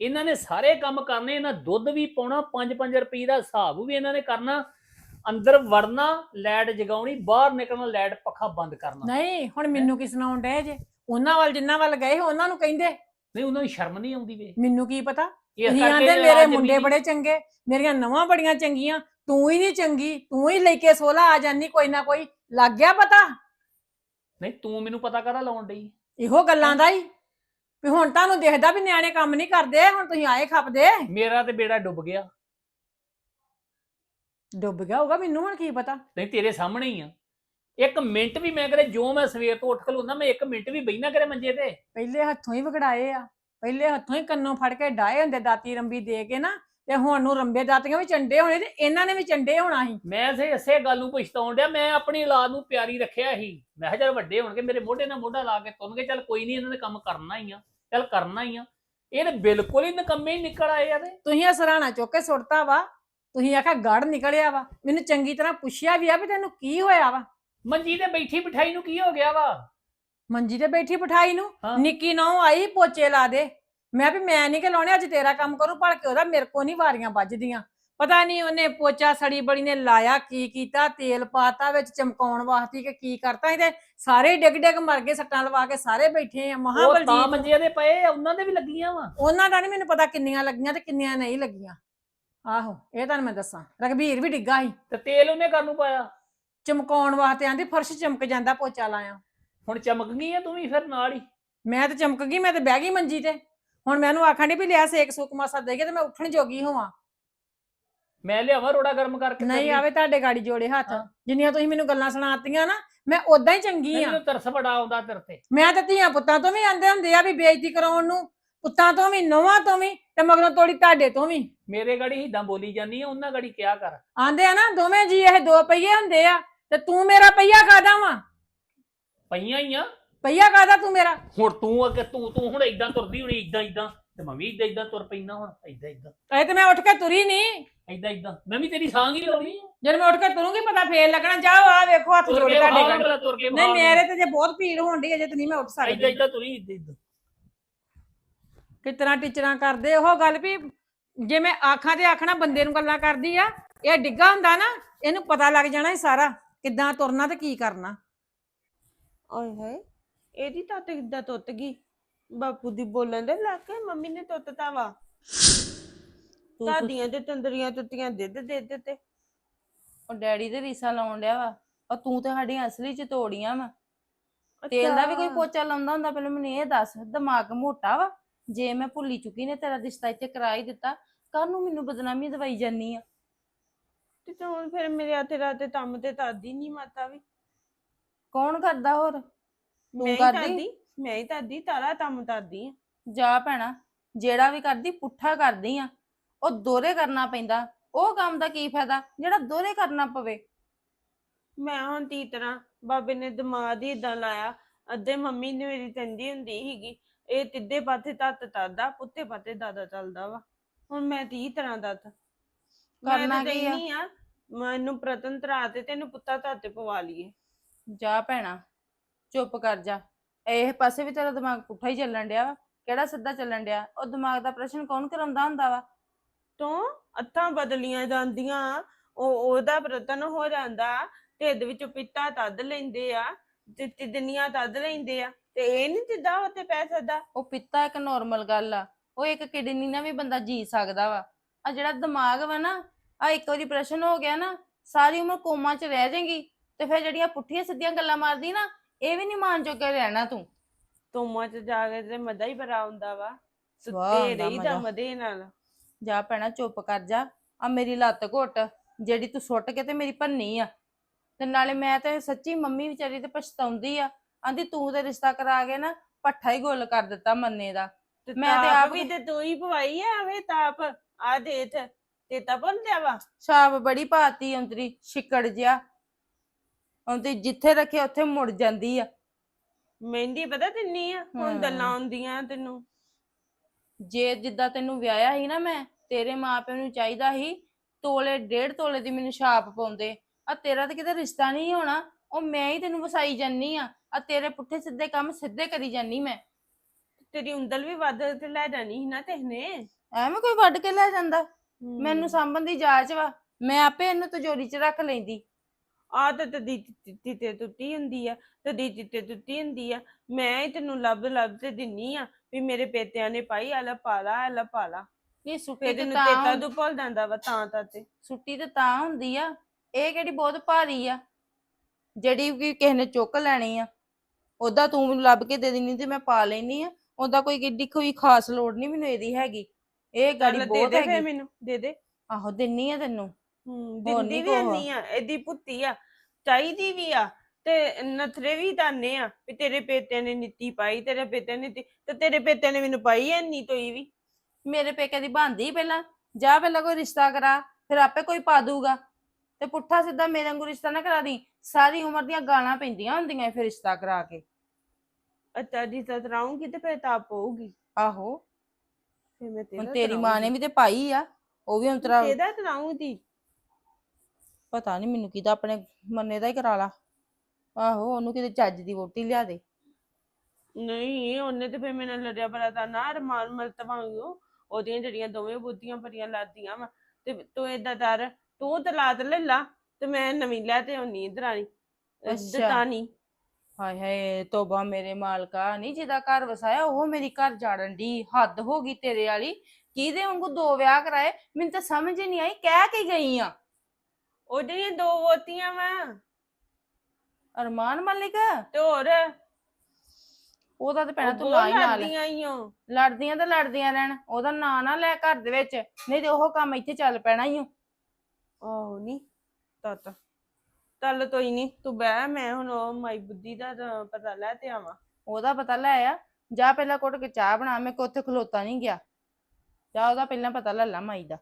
Speaker 3: ਇਹਨਾਂ ਨੇ ਸਾਰੇ ਕੰਮ ਕਰਨੇ ਇਹਨਾਂ ਦੁੱਧ ਵੀ ਪਾਉਣਾ 5-5 ਰੁਪਏ ਦਾ ਹਿਸਾਬ ਵੀ ਇਹਨਾਂ ਨੇ ਕਰਨਾ। ਅੰਦਰ ਵੜਨਾ ਲਾਈਟ ਜਗਾਉਣੀ ਬਾਹਰ ਨਿਕਲਣਾ ਲਾਈਟ ਪੱਖਾ ਬੰਦ ਕਰਨਾ।
Speaker 4: ਨਹੀਂ ਹੁਣ ਮੈਨੂੰ ਕੀ ਸੁਣਾਉਣ ਡਏ ਜੇ? ਉਹਨਾਂ ਵੱਲ ਜਿੰਨਾ ਵੱਲ ਗਏ ਉਹਨਾਂ ਨੂੰ ਕਹਿੰਦੇ।
Speaker 3: ਨਹੀਂ ਉਹਨਾਂ ਨੂੰ ਸ਼ਰਮ ਨਹੀਂ ਆਉਂਦੀ ਵੇ।
Speaker 4: ਮੈਨੂੰ ਕੀ ਪਤਾ? ਤੁਸੀਂ
Speaker 3: ਕਰਕੇ
Speaker 4: ਆਂਦੇ
Speaker 3: ਇਹ
Speaker 4: ਮੇਰੇ
Speaker 3: ਅੱਜ
Speaker 4: ਮੁੰਡੇ
Speaker 3: ਵੀ-
Speaker 4: ਬੜੇ ਚੰਗੇ ਮੇਰੀਆਂ ਨਵਾਂ ਬੜੀਆਂ ਚੰਗੀਆਂ ਤੂੰ ਹੀ ਨਹੀਂ ਚੰਗੀ ਤੂੰ ਹੀ ਲੈ ਕੇ ਸੋਲਾ ਆ ਜਾਨੀ ਕੋਈ ਨਾ ਕੋਈ। ਲੱਗ ਗਿਆ ਪਤਾ?
Speaker 3: ਨਹੀਂ ਤੂੰ ਮੈਨੂੰ ਪਤਾ ਕਰਾ ਲਾਉਣ ਡਈ?
Speaker 4: ਇਹੋ ਗੱਲਾਂ ਦਾ ਹੀ। ਵੀ ਹੁਣ ਤੁਹਾਨੂੰ ਦਿਖਦਾ ਵੀ ਨਿਆਣੇ ਕੰਮ ਨਹੀਂ ਕਰਦੇ ਹੁਣ ਤੁਸੀਂ ਆਏ ਖਪਦੇ।
Speaker 3: ਮੇਰਾ ਤੇ ਬੇੜਾ ਡੁੱਬ ਗਿਆ।
Speaker 4: ਡੁੱਬ ਗਿਆ ਹੋਊਗਾ ਮੈਨੂੰ ਹੁਣ ਕੀ ਪਤਾ?
Speaker 3: ਨਹੀਂ ਤੇਰੇ ਸਾਹਮਣੇ ਹੀ ਆ। ਇੱਕ ਮਿੰਟ ਵੀ ਮੈਂ ਕਰੇ ਜੋ ਮੈਂ ਸਵੇਰ ਤੋਂ ਉੱਠ ਖਲੋਂਦਾ ਮੈਂ ਇੱਕ ਮਿੰਟ ਵੀ ਬਹਿਣਾ ਕਰੇ ਮੰਜੇ ਤੇ।
Speaker 4: ਪਹਿਲੇ ਹੱਥੋਂ ਹੀ ਵਿਗੜਾਏ ਆ। ਪਹਿਲੇ ਹੱਥੋਂ ਹੀ ਕੰਨੋਂ ਫੜ ਕੇ ਡਾਏ ਹੁੰਦੇ ਦਾਤੀ ਰੰਬੀ ਦੇ ਕੇ ਨਾ। ਤੇ ਹੁਣ ਨੂੰ ਰੰਬੇ ਦਾਤੀਆਂ ਵੀ ਚੰਡੇ ਹੋਣੇ ਤੇ ਇਹਨਾਂ ਨੇ ਵੀ ਚੰਡੇ ਹੋਣਾ ਸੀ।
Speaker 3: ਮੈਂ ਸੇ ਇਸੇ ਗੱਲ ਨੂੰ ਪਛਤਾਉਣ ਡਿਆ ਮੈਂ ਆਪਣੀ ਔਲਾਦ ਨੂੰ ਪਿਆਰੀ ਰੱਖਿਆ ਸੀ। ਮੈਂ ਕਿਹਾ ਚੱਲ ਵੱਡੇ ਹੋਣਗੇ ਮੇਰੇ ਮੋਢੇ ਨਾਲ ਮੋਢਾ ਲਾ ਕੇ ਤੁਰਨਗੇ ਚੱਲ ਕੋਈ ਨਹੀਂ ਇਹਨਾਂ ਨੇ ਕੰਮ ਕਰਨਾ ਹੀ ਆ। ਚੱਲ ਕਰਨਾ ਹੀ ਆ। ਇਹ ਤੇ ਬਿਲਕੁਲ ਹੀ ਨਕੰਮੇ ਹੀ ਨਿਕਲ ਆਏ ਆ ਤੇ।
Speaker 4: ਤੁਸੀਂ ਇਹ ਸਰਾਣਾ ਚੁੱਕ ਕੇ ਸੁੱਟਤਾ ਵਾ ਤੁਸੀਂ ਆਖਿਆ ਗੜ ਨਿਕਲਿਆ ਵਾ। ਮੈਨੂੰ ਚੰਗੀ ਤਰ੍ਹਾਂ ਪੁੱਛਿਆ ਵੀ ਆ ਵੀ ਤੈਨੂੰ ਕੀ ਹੋਇਆ ਵਾ।
Speaker 3: ਮੰਜੀ ਤੇ ਬੈਠੀ ਬਿਠਾਈ ਨੂੰ ਕੀ ਹੋ ਗਿਆ ਵਾ?
Speaker 4: ਮੰਜੀ ਤੇ ਬੈਠੀ ਬਿਠਾਈ ਨੂੰ।
Speaker 3: ਹਾਂ।
Speaker 4: ਨਿੱਕੀ ਨੌ ਆਈ ਪੋਚੇ ਲਾ ਦੇ। ਮੈਂ ਵੀ ਮੈਂ ਨਹੀਂ ਕਿ ਲਾਉਣੇ ਅੱਜ ਤੇਰਾ ਕੰਮ ਕਰੂ ਭੜ ਕੇ ਉਹਦਾ ਮੇਰੇ ਕੋ ਨਹੀਂ ਵਾਰੀਆਂ ਵੱਜਦੀਆਂ। ਪਤਾ ਨਹੀਂ ਉਹਨੇ ਪੋਚਾ ਸੜੀ ਬੜੀ ਨੇ ਲਾਇਆ ਕੀ ਕੀਤਾ ਤੇਲ ਪਾਤਾ ਵਿੱਚ ਚਮਕਾਉਣ ਵਾਸਤੇ ਕਿ ਕੀ ਕਰਤਾ ਇਹਦੇ। ਸਾਰੇ ਹੀ ਡਿੱਗ ਡਿੱਗ ਮਰ ਗਏ ਸੱਟਾਂ ਲਵਾ ਕੇ ਸਾਰੇ ਬੈਠੇ ਆ। ਮਹਾ
Speaker 3: ਉਹ ਤਾਂ
Speaker 4: ਬਲਜੀਤ
Speaker 3: ਮੰਜੇ ਦੇ ਪਏ ਆ, ਉਹਨਾਂ ਦੇ ਵੀ ਲੱਗੀਆਂ ਵਾ।
Speaker 4: ਉਹਨਾਂ ਦਾ ਨਹੀਂ ਮੈਨੂੰ ਪਤਾ ਕਿੰਨੀਆਂ ਲੱਗੀਆਂ ਤੇ ਕਿੰਨੀਆਂ ਨਹੀਂ ਲੱਗੀਆਂ। ਆਹੋ ਇਹ ਤੁਹਾਨੂੰ ਮੈਂ ਦੱਸਾਂ। ਰਗਵੀਰ ਵੀ ਡਿੱਗਾ ਸੀ।
Speaker 3: ਤੇ ਤੇਲ ਉਹਨੇ ਕਰਨ ਨੂੰ ਪਾਇਆ?
Speaker 4: ਚਮਕਾਉਣ ਵਾਸਤੇ ਆਂਦੀ ਫਰਸ਼ ਚਮਕ ਜਾਂਦਾ ਪੋਚਾ ਲਾਇਆ।
Speaker 3: ਹੁਣ ਚਮਕ ਗਈ ਆ ਤੂੰ ਵੀ ਫਿਰ ਨਾਲ ਹੀ?
Speaker 4: ਮੈਂ ਤੇ ਚਮਕ ਗਈ ਮੈਂ ਤੇ ਬਹਿ ਗਈ ਮੰਜੀ ਤੇ। ਹੁਣ ਮੈਨੂੰ ਆਖਣ ਡਈ ਵੀ ਲਿਆ ਸੇਕ ਸੁੱਕ ਮਾਸਾ ਦੇ ਕੇ ਤੇ ਮੈਂ ਉੱਠਣ ਜੋਗੀ ਹੋਵਾਂ।
Speaker 3: ਮੈਂ ਲਿਆਵਾਂ ਰੋੜਾ ਗਰਮ ਕਰਕੇ
Speaker 4: ਨਹੀਂ। ਆਵੇ ਤੁਹਾਡੇ ਗਾੜੀ ਜੋੜੇ ਹੱਥ।
Speaker 3: ਹਾਂ।
Speaker 4: ਜਿੰਨੀਆਂ ਤੁਸੀਂ ਮੈਨੂੰ ਗੱਲਾਂ ਸੁਣਾਤੀਆਂ ਨਾ ਮੈਂ ਉਦਾਂ ਹੀ ਚੰਗੀ ਆ।
Speaker 3: ਮੈਨੂੰ ਤਰਸ ਬੜਾ ਆਉਂਦਾ ਤੇਰੇ ਤੇ।
Speaker 4: ਮੈਂ ਤਾਂ ਧੀਆਂ ਪੁੱਤਾਂ ਤੋਂ ਵੀ ਆਂਦੇ ਹੁੰਦੇ ਆ ਵੀ ਬੇਇੱਜ਼ਤੀ ਕਰਾਉਣ ਨੂੰ। ਪੁੱਤਾਂ ਤੋਂ ਵੀ ਨੌਵਾਂ ਤੋਂ ਵੀ ਤੇ ਮਗਰੋਂ ਤੋੜੀ ਤੁਹਾਡੇ ਤੋਂ ਵੀ।
Speaker 3: ਮੇਰੇ ਗਾੜੀ ਹਿੱਦਾਂ ਬੋਲੀ ਜਾਂਦੀ ਆ ਉਹਨਾਂ ਗਾੜੀ ਕਿਆ ਕਰ?
Speaker 4: ਆਂਦੇ ਆ ਨਾ ਦੋਵੇਂ ਜੀ ਇਹ ਦੋ ਪਈਏ ਹੁੰਦੇ ਆ ਤੇ ਤੂੰ ਮੇਰਾ ਪਈਆ ਕਾਦਾ ਵਾ?
Speaker 3: ਪਈਆਂ ਹੀ ਆ।
Speaker 4: ਪਈਆ ਕਾਦਾ ਤੂੰ ਮੇਰਾ?
Speaker 3: ਹੁਣ ਤੂੰ ਅੱਗੇ ਤੂੰ ਤੂੰ ਹੁਣ ਇਦਾਂ ਤੁਰਦੀ ਹੋਣੀ ਇਦਾਂ ਇਦਾਂ ਤੇ ਮੈਂ ਵੀ ਇਦਾਂ ਇਦਾਂ ਤੁਰ ਪੈਣਾ ਹੁਣ ਇਦਾਂ ਇਦਾਂ
Speaker 4: ਇਹ ਤੇ ਮੈਂ ਉੱਠ ਕੇ ਤੁਰੀ ਨਹੀਂ।
Speaker 3: ਇਦਾਂ ਇਦਾਂ ਮੈਂ ਵੀ ਤੇਰੀ ਸਾਂਗ ਹੀ ਲਾਉਣੀ
Speaker 4: ਜਦ ਮੈਂ ਉੱਠ ਕੇ ਤੁਰੂੰਗੀ ਪਤਾ ਫੇਰ ਲੱਗਣਾ ਜਾਓ ਆ ਵੇਖੋ ਹੱਥ
Speaker 3: ਤੁਰ
Speaker 4: ਜੋੜ
Speaker 3: ਕੇ
Speaker 4: ਤੁਹਾਡੇ
Speaker 3: ਬਾਹਰ
Speaker 4: ਗਾੜੀ।
Speaker 3: ਵਾਲਾ ਤੁਰ ਕੇ
Speaker 4: ਨਹੀਂ ਮੇਰੇ ਤੇ ਜੇ ਬਹੁਤ ਭੀੜ ਹੋਣ ਡਈ ਅਜੇ ਤੇ ਨਹੀਂ ਮੈਂ ਉੱਠ
Speaker 3: ਇਦਾਂ
Speaker 4: ਸਕਦੀ
Speaker 3: ਇਦਾਂ ਤੁਰੀ ਇਦਾਂ ਇਦਾਂ
Speaker 4: ਕਿਸ ਤਰ੍ਹਾਂ ਟੀਚਰਾਂ ਕਰਦੇ ਉਹ ਗੱਲ ਵੀ ਜੇ ਮੈਂ ਆਖਾਂ ਤੇ ਆਖਣਾ ਬੰਦੇ ਨੂੰ ਗੱਲਾਂ ਕਰਦੀ ਆ ਇਹ ਡਿੱਗਾ ਹੁੰਦਾ ਨਾ ਇਹਨੂੰ ਪਤਾ ਲੱਗ ਜਾਣਾ ਇਹ ਸਾਰਾ ਕਿੱਦਾਂ ਤੁਰਨਾ ਤੇ ਕੀ ਕਰਨਾ।
Speaker 1: ਓਏ ਹੋਏ ਇਹਦੀ ਤਾਂ ਤੇ ਕਿੱਦਾਂ ਤੁੱਤ ਗਈ। ਬਾਪੂ ਦੀ ਬੋਲਣ ਦੇ ਲੱਗ ਕੇ ਮੰਮੀ ਨੇ ਤੁੱਤਤਾ ਵਾ।
Speaker 5: ਤੂੰ ਸੁ-
Speaker 1: ਦਾਦੀਆਂ ਦੇ ਤੰਦਰੀਆਂ ਤੁੱਤੀਆਂ ਦਿੱਦ ਦਿੱਦ ਤੇ।
Speaker 5: ਉਹ ਡੈਡੀ ਦੇ ਰੀਸਾ ਲਾਉਣ ਡਿਆ ਵਾ ਔਰ ਤੂੰ ਤੇ ਸਾਡੀਆਂ ਅਸਲੀ ਚ ਤੋੜੀਆਂ ਵਾ ਤੇਲ ਦਾ ਵੀ ਕੋਈ। ਪੋਚਾ ਲਾਉਂਦਾ ਹੁੰਦਾ ਪਹਿਲਾਂ ਮੈਨੂੰ ਇਹ ਦੱਸ ਦਿਮਾਗ ਮੋਟਾ ਵਾ। ਜੇ ਮੈਂ ਭੁੱਲੀ ਚੁੱਕੀ ਨੇ ਤੇਰਾ ਰਿਸ਼ਤਾ ਇੱਥੇ ਕਰਾ ਹੀ ਦਿੱਤਾ ਕੱਲ ਨੂੰ ਮੈਨੂੰ ਬਦਨਾਮੀ ਦਵਾਈ ਜਾਨੀ ਆ।
Speaker 1: ਤੇ ਤੂੰ ਹੁਣ ਫਿਰ ਮੇਰੇ ਹੱਥੇ ਰਾਤੇ ਤੰਮ ਤੇ ਤਾਦੀ ਨਹੀਂ ਮਾਤਾ ਵੀ।
Speaker 5: ਕੌਣ ਕਰਦਾ ਹੋਰ?
Speaker 1: ਮੈਂ ਹੀ
Speaker 5: ਕਰਦੀ?
Speaker 1: ਤਾਦੀ ਮੈਂ ਹੀ ਤਾਦੀ ਤਾਰਾ ਤੰਮ ਤਾਦੀ ਆ।
Speaker 5: ਜਾ ਭੈਣਾ ਜਿਹੜਾ ਵੀ ਕਰਦੀ ਪੁੱਠਾ ਕਰਦੀ ਆ। ਉਹ ਦੋਰੇ ਕਰਨਾ ਪੈਂਦਾ। ਉਹ ਕੰਮ ਦਾ ਕੀ ਫਾਇਦਾ? ਜਿਹੜਾ ਦੋਰੇ ਕਰਨਾ ਪਵੇ।
Speaker 1: ਮੈਂ ਹੁਣ ਤੀ ਤਰ੍ਹਾਂ ਬਾਬੇ ਨੇ ਦਿਮਾਗ ਹੀ ਇਦਾਂ ਲਾਇਆ। ਅੱਧੇ ਮੰਮੀ ਨੇ ਮੇਰੀ ਕਹਿੰਦੀ ਹੁੰਦੀ ਸੀਗੀ ਇਹ ਤਿੱਦੇ ਪਾਥੇ ਤੱਤ ਤੱਦਾ ਪੁੱਤੇ ਪਾਥੇ ਦਾਦਾ ਚੱਲਦਾ ਵਾ। ਹੁਣ ਮੈਂ ਤੀ ਤਰ੍ਹਾਂ ਦਾ ਤਾ।
Speaker 5: ਕਰਨਾ ਕੀ ਆ?
Speaker 1: ਕਹਿੰਦੀ ਆ ਮੈਨੂੰ ਪ੍ਰਤੰਤਰਾ ਤੇ ਤੈਨੂੰ ਪੁੱਤਾ ਤਾਤੇ ਪਵਾ ਲਈਏ।
Speaker 5: ਜਾ ਭੈਣਾ ਚੁੱਪ ਕਰ ਜਾ। ਇਹ ਪਾਸੇ ਵੀ ਤੇਰਾ ਦਿਮਾਗ ਪੁੱਠਾ ਹੀ ਚੱਲਣ ਡਿਆ ਵਾ। ਕਿਹੜਾ ਸਿੱਧਾ ਚੱਲਣ ਡਿਆ? ਉਹ ਦਿਮਾਗ ਦਾ ਪ੍ਰਸ਼ਨ ਕੌਣ ਕਰਾਉਂਦਾ ਹੁੰਦਾ ਵਾ?
Speaker 1: ਤੋਂ ਅੱਥਾਂ ਬਦਲੀਆਂ ਜਾਂਦੀਆਂ ਉਹ ਉਹਦਾ ਪ੍ਰਤਨ ਹੋ ਜਾਂਦਾ। ਢਿੱਡ ਵਿੱਚੋਂ ਪਿੱਤਾ ਤੱਦ ਲੈਂਦੇ ਆ। ਤੇ ਤਿਦਨੀਆਂ ਤੱਦ ਲੈਂਦੇ ਆ ਤੇ ਇਹ ਨਹੀਂ ਜਿੱਦਾਂ ਉੱਤੇ ਪੈ ਸਕਦਾ
Speaker 5: ਉਹ ਪਿੱਤਾ ਇੱਕ ਨਾਰਮਲ ਗੱਲ ਆ। ਉਹ ਇੱਕ ਕਿਡਨੀ ਨਾਲ ਵੀ ਬੰਦਾ ਜੀ ਸਕਦਾ ਵਾ। ਆ ਜਿਹੜਾ ਦਿਮਾਗ ਵਾ ਨਾ ਆ ਇੱਕ ਵਾਰੀ ਪ੍ਰਸ਼ਨ ਹੋ ਗਿਆ ਨਾ ਸਾਰੀ ਉਮਰ ਕੋਮਾ 'ਚ ਰਹਿ ਜਾਏਗੀ ਤੇ ਫਿਰ ਜਿਹੜੀਆਂ ਪੁੱਠੀਆਂ ਸਿੱਧੀਆਂ ਗੱਲਾਂ ਮਾਰਦੀ ਨਾ ਇਹ ਵੀ ਨਹੀਂ ਮਾਨ ਜੋਗਾ ਰਹਿਣਾ ਤੂੰ।
Speaker 1: ਤੋਮਾਂ ਚ ਜਾ ਕੇ ਤੇ ਮਜ਼ਾ ਹੀ ਬੜਾ ਹੁੰਦਾ ਵਾ।
Speaker 5: ਵਾਹ
Speaker 1: ਸੁੱਤੇ
Speaker 5: ਹੁੰਦਾ
Speaker 1: ਰਹੀਦਾ
Speaker 5: ਮਜ਼ਾ।
Speaker 1: ਮਦੇ ਨਾਲ।
Speaker 5: ਜਾ ਭੈਣਾ ਚੁੱਪ ਕਰ ਜਾ। ਆ ਮੇਰੀ ਲੱਤ ਘੁੱਟ। ਜਿਹੜੀ ਤੂੰ ਸੁੱਟ ਕੇ ਤੇ ਮੇਰੀ ਭੰਨੀ ਆ ਤੇ ਨਾਲੇ ਮੈਂ ਤੇ ਸੱਚੀ ਮੰਮੀ ਵਿਚਾਰੀ ਤੇ ਪਛਤਾਉਂਦੀ ਆ। ਆਂਦੀ ਤੂੰ ਤੇ ਰਿਸ਼ਤਾ ਕਰਾ ਕੇ ਨਾ ਪੱਠਾ ਹੀ ਗੁੱਲ ਕਰ ਦਿੱਤਾ ਮੰਨੇ ਦਾ। ਮੈਂ ਤੇ ਆਪ
Speaker 1: ਵੀ
Speaker 5: ਵੀ-
Speaker 1: ਤੇ ਤੂੰ ਹੀ ਪਵਾਈ ਆ ਆਵੇ ਤਾਪ। ਆ ਦੇਖ ਤੇ ਤਾਂ ਭੁੱਲ ਲਿਆ ਵਾ?
Speaker 5: ਛਾਪ ਬੜੀ ਪਾਤੀ ਅੰਤਰੀ ਛਿੱਕੜ ਜਿਆ ਅੰਤੇ ਜਿੱਥੇ ਰੱਖੇ ਉੱਥੇ ਮੁੜ ਜਾਂਦੀ ਆ।
Speaker 1: ਮਹਿੰਦੀ ਪਤਾ ਕਿੰਨੀ ਆ? ਹੁਣ। ਗੱਲਾਂ ਆਉਂਦੀਆਂ ਤੈਨੂੰ।
Speaker 5: ਜੇ ਜਿੱਦਾਂ ਤੈਨੂੰ ਵਿਆਹਿਆ ਸੀ ਨਾ ਮੈਂ ਤੇਰੇ ਮਾਪਿਆਂ ਨੂੰ ਚਾਹੀਦਾ ਸੀ ਤੋਲੇ ਡੇਢ ਤੋਲੇ ਦੀ ਮੈਨੂੰ ਛਾਪ ਪਾਉਂਦੇ। ਆ ਤੇਰਾ ਤਾਂ ਕਿਤੇ ਰਿਸ਼ਤਾ ਨਹੀਂ ਹੋਣਾ ਉਹ ਮੈਂ ਹੀ ਤੈਨੂੰ ਵਸਾਈ ਜਾਨੀ ਆ ਆ ਤੇਰੇ ਪੁੱਠੇ ਸਿੱਧੇ ਕੰਮ ਸਿੱਧੇ ਕਰੀ ਜਾਨੀ ਮੈਂ।
Speaker 1: ਤੇਰੀ ਉਂਦਲ ਵੀ ਵੱਧ ਤੇ ਲੈ ਜਾਣੀ ਸੀ ਨਾ ਤੇਨੇ
Speaker 5: ਐਵੇਂ ਕੋਈ ਵੱਢ ਕੇ ਲੈ ਜਾਂਦਾ? ਮੈਨੂੰ ਸਾਂਭਣ ਦੀ ਜਾਚ ਵਾ ਮੈਂ ਆਪੇ ਇਹਨੂੰ ਤਿਜੋਰੀ 'ਚ ਰੱਖ ਲੈਂਦੀ।
Speaker 1: ਆਦਤ ਦੀ ਤਿੱਤੇ ਟੁੱਟੀ ਹੁੰਦੀ ਆ ਤੇ ਦੀ ਤਿੱਤੇ ਟੁੱਟੀ ਹੁੰਦੀ ਆ ਮੈਂ ਹੀ ਤੈਨੂੰ ਲੱਭ ਲੱਭ ਤੇ ਦਿੰਨੀ ਆ ਵੀ ਮੇਰੇ ਪੇਤਿਆਂ ਨੇ ਪਾਈ ਆਲਾ ਪਾਲਾ ਆਲਾ ਪਾਲਾ।
Speaker 5: ਇਹ
Speaker 1: ਫੇਰ
Speaker 5: ਤੇ
Speaker 1: ਤੈਨੂੰ
Speaker 5: ਤਾਂ
Speaker 1: ਤੇਤਾ ਤੂੰ ਭੁੱਲ ਜਾਂਦਾ ਵਾ ਤਾਂ ਤਾਂ ਤੇ।
Speaker 5: ਸੁੱਟੀ ਤੇ ਤਾਂ ਹੁੰਦੀ ਆ ਇਹ ਕਿਹੜੀ ਬਹੁਤ ਭਾਰੀ ਆ। ਜਿਹੜੀ ਕਿ ਕਿਸੇ ਨੇ ਚੁੱਕ ਲੈਣੀ ਆ ਉਹਦਾ ਤੂੰ ਮੈਨੂੰ ਲੱਭ ਕੇ ਦੇ ਦੇਣੀ ਤੇ ਮੈਂ ਪਾ ਲੈਣੀ ਆ। ਉਹਦਾ ਕੋਈ ਕਿੱਡੀ ਕੋਈ ਖਾਸ ਲੋੜ ਨਹੀਂ ਮੈਨੂੰ ਇਹਦੀ ਹੈਗੀ। ਇਹ ਗਾੜੀ
Speaker 1: ਚੱਲ ਦੇ
Speaker 5: ਬਹੁਤ
Speaker 1: ਦੇ ਫੇਰ
Speaker 5: ਹੈਗੀ।
Speaker 1: ਮੈਨੂੰ ਦੇ ਦੇ।
Speaker 5: ਆਹੋ ਦਿੰਨੀ ਆ ਤੈਨੂੰ।
Speaker 1: ਹੂੰ
Speaker 5: ਹੋਰ
Speaker 1: ਦਿੰਦੀ
Speaker 5: ਨੀ
Speaker 1: ਵੀ
Speaker 5: ਕੁਛ।
Speaker 1: ਨਹੀਂ ਆ ਇਹਦੀ ਪੁੱਤੀ ਆ ਚਾਹੀਦੀ ਵੀ ਆ। ਤੇ ਨਥਰੇ ਵੀ ਤਾਨੇ ਆ ਵੀ ਤੇਰੇ ਪੇਤਿਆਂ ਨੇ ਨੀਤੀ ਪਾਈ ਤੇਰੇ ਪੇਤਿਆਂ ਨੇ ਨੀਤੀ ਤੇ ਤੇਰੇ ਪੇਤਿਆਂ ਨੇ ਮੈਨੂੰ ਪਾਈ ਐ ਨਹੀਂ ਤੋਈ ਵੀ।
Speaker 5: ਮੇਰੇ ਪੇਕੇ ਦੀ ਬੰਦੀ ਪਹਿਲਾਂ। ਜਾ ਪਹਿਲਾਂ ਕੋਈ ਰਿਸ਼ਤਾ ਕਰਾ ਫਿਰ ਆਪੇ ਕੋਈ ਪਾ ਦੂਗਾ। ਤੇ ਪੁੱਠਾ ਸਿੱਧਾ ਮੇਰੇ ਵਾਂਗੂ ਰਿਸ਼ਤਾ ਨਾ ਕਰਾ ਦੀ। ਸਾਰੀ ਉਮਰ ਦੀਆਂ ਗਾਲਾਂ ਪੈਂਦੀਆਂ ਹੁੰਦੀਆਂ ਫਿਰ ਰਿਸ਼ਤਾ ਕਰਾ ਕੇ।
Speaker 1: ਅੱਛਾ ਜੀ ਸਤ ਰਾਉਂਗੀ ਤੇ ਫੇਰ ਤਾਂ ਪਊਗੀ।
Speaker 5: ਆਹੋ।
Speaker 1: ਫੇਰ ਮੈਂ
Speaker 5: ਹੁਣ
Speaker 1: ਤੇਰਾ
Speaker 5: ਤੇਰੀ ਮਾਂ ਨੇ ਵੀ ਤੇ ਪਾਈ ਆ ਉਹ ਵੀ ਅੰਤਰਾ
Speaker 1: ਤੇਰਾ ਤਰਾਉਂਗੀ
Speaker 5: ਪਤਾ ਨਹੀਂ ਮੈਨੂੰ ਕਿਦਾ ਆਪਣੇ ਮੰਨੇ ਦਾ ਹੀ ਕਰਾ ਲਾ। ਆਹੋ ਉਹਨੂੰ ਕਿਤੇ ਚੱਜ ਦੀ ਵੋਟੀ ਲਿਆ ਦੇ।
Speaker 1: ਨਹੀਂ ਉਹਨੇ ਤੇ ਫੇਰ ਮੇਰੇ ਨਾਲ ਲੜਿਆ ਬੜਾ ਤਾਂ ਨਾ ਰਮਾਨ ਮਲਤਵਾਂਗੂ ਉਹਦੀਆਂ ਜਿਹੜੀਆਂ ਦੋਵੇਂ ਬੁੱਧੀਆਂ ਭਰੀਆਂ ਲਾਦੀਆਂ ਵਾ। ਤੇ ਤੂੰ ਏਦਾਂ ਕਰ ਤੂੰ ਤਲਾਤ ਲੈ ਲਾ ਤੇ ਮੈਂ ਨਵੀਂ ਲੈ ਤੇ ਆਉਣੀ ਇਧਰਾਣੀ
Speaker 5: ਅੱਛਾ।
Speaker 1: ਦਤਾਨੀ
Speaker 5: ਹਾਏ ਹਾਏ ਤੋਬਾ ਮੇਰੇ ਮਾਲਕਾ ਨਹੀਂ ਜਿਹਦਾ ਘਰ ਵਸਾਇਆ ਉਹ ਮੇਰੀ ਘਰ ਜਾੜਨ ਦੀ ਹੱਦ ਹੋ ਗਈ ਤੇਰੇ ਵਾਲੀ। ਕਿਹਦੇ ਵਾਂਗੂ ਦੋ ਵਿਆਹ ਕਰਾਏ ਮੈਨੂੰ ਤਾਂ ਸਮਝ ਹੀ ਨਹੀਂ ਆਈ ਕਹਿ ਕੇ ਗਈ ਆ।
Speaker 1: ਉਹ ਜਿਹੜੀਆਂ ਦੋ ਵੋਤੀਆਂ ਵਾ।
Speaker 5: ਅਰਮਾਨ ਮਲਿਕ?
Speaker 1: ਤੇ ਹੋਰ?
Speaker 5: ਉਹਦਾ ਤਾਂ ਭੈਣਾ ਤੂੰ ਨਾ ਹੀ ਨਾਲ।
Speaker 1: ਲੜਦੀਆਂ
Speaker 5: ਲੜਦੀਆਂ ਤਾਂ ਲੜਦੀਆਂ ਰਹਿਣ ਉਹਦਾ ਨਾਂ ਨਾ ਲੈ ਘਰ ਦੇ ਵਿੱਚ ਨਹੀਂ ਤੇ ਉਹ ਕੰਮ ਇੱਥੇ ਚੱਲ ਪੈਣਾ ਹੀ
Speaker 1: ਆਹੋ ਨਹੀਂ ਤਤ। ਚੱਲ ਤੋਈ ਨਹੀਂ ਤੂੰ ਬਹਿ ਮੈਂ ਹੁਣ ਉਹ ਮਾਈ ਬੁੱਧੀ ਦਾ ਤਾਂ ਪਤਾ ਲੈ ਤੇ ਆਵਾਂ।
Speaker 5: ਉਹਦਾ ਪਤਾ ਲੈ ਆ। ਜਾ ਪਹਿਲਾਂ ਘੁੱਟ ਕੇ ਚਾਹ ਬਣਾ ਮੈਂ ਕੋ ਉੱਥੇ ਖਲੋਤਾ ਨਹੀਂ ਗਿਆ। ਜਾ ਉਹਦਾ ਪਹਿਲਾਂ ਪਤਾ ਲੈ ਲਾ ਮਾਈ ਦਾ।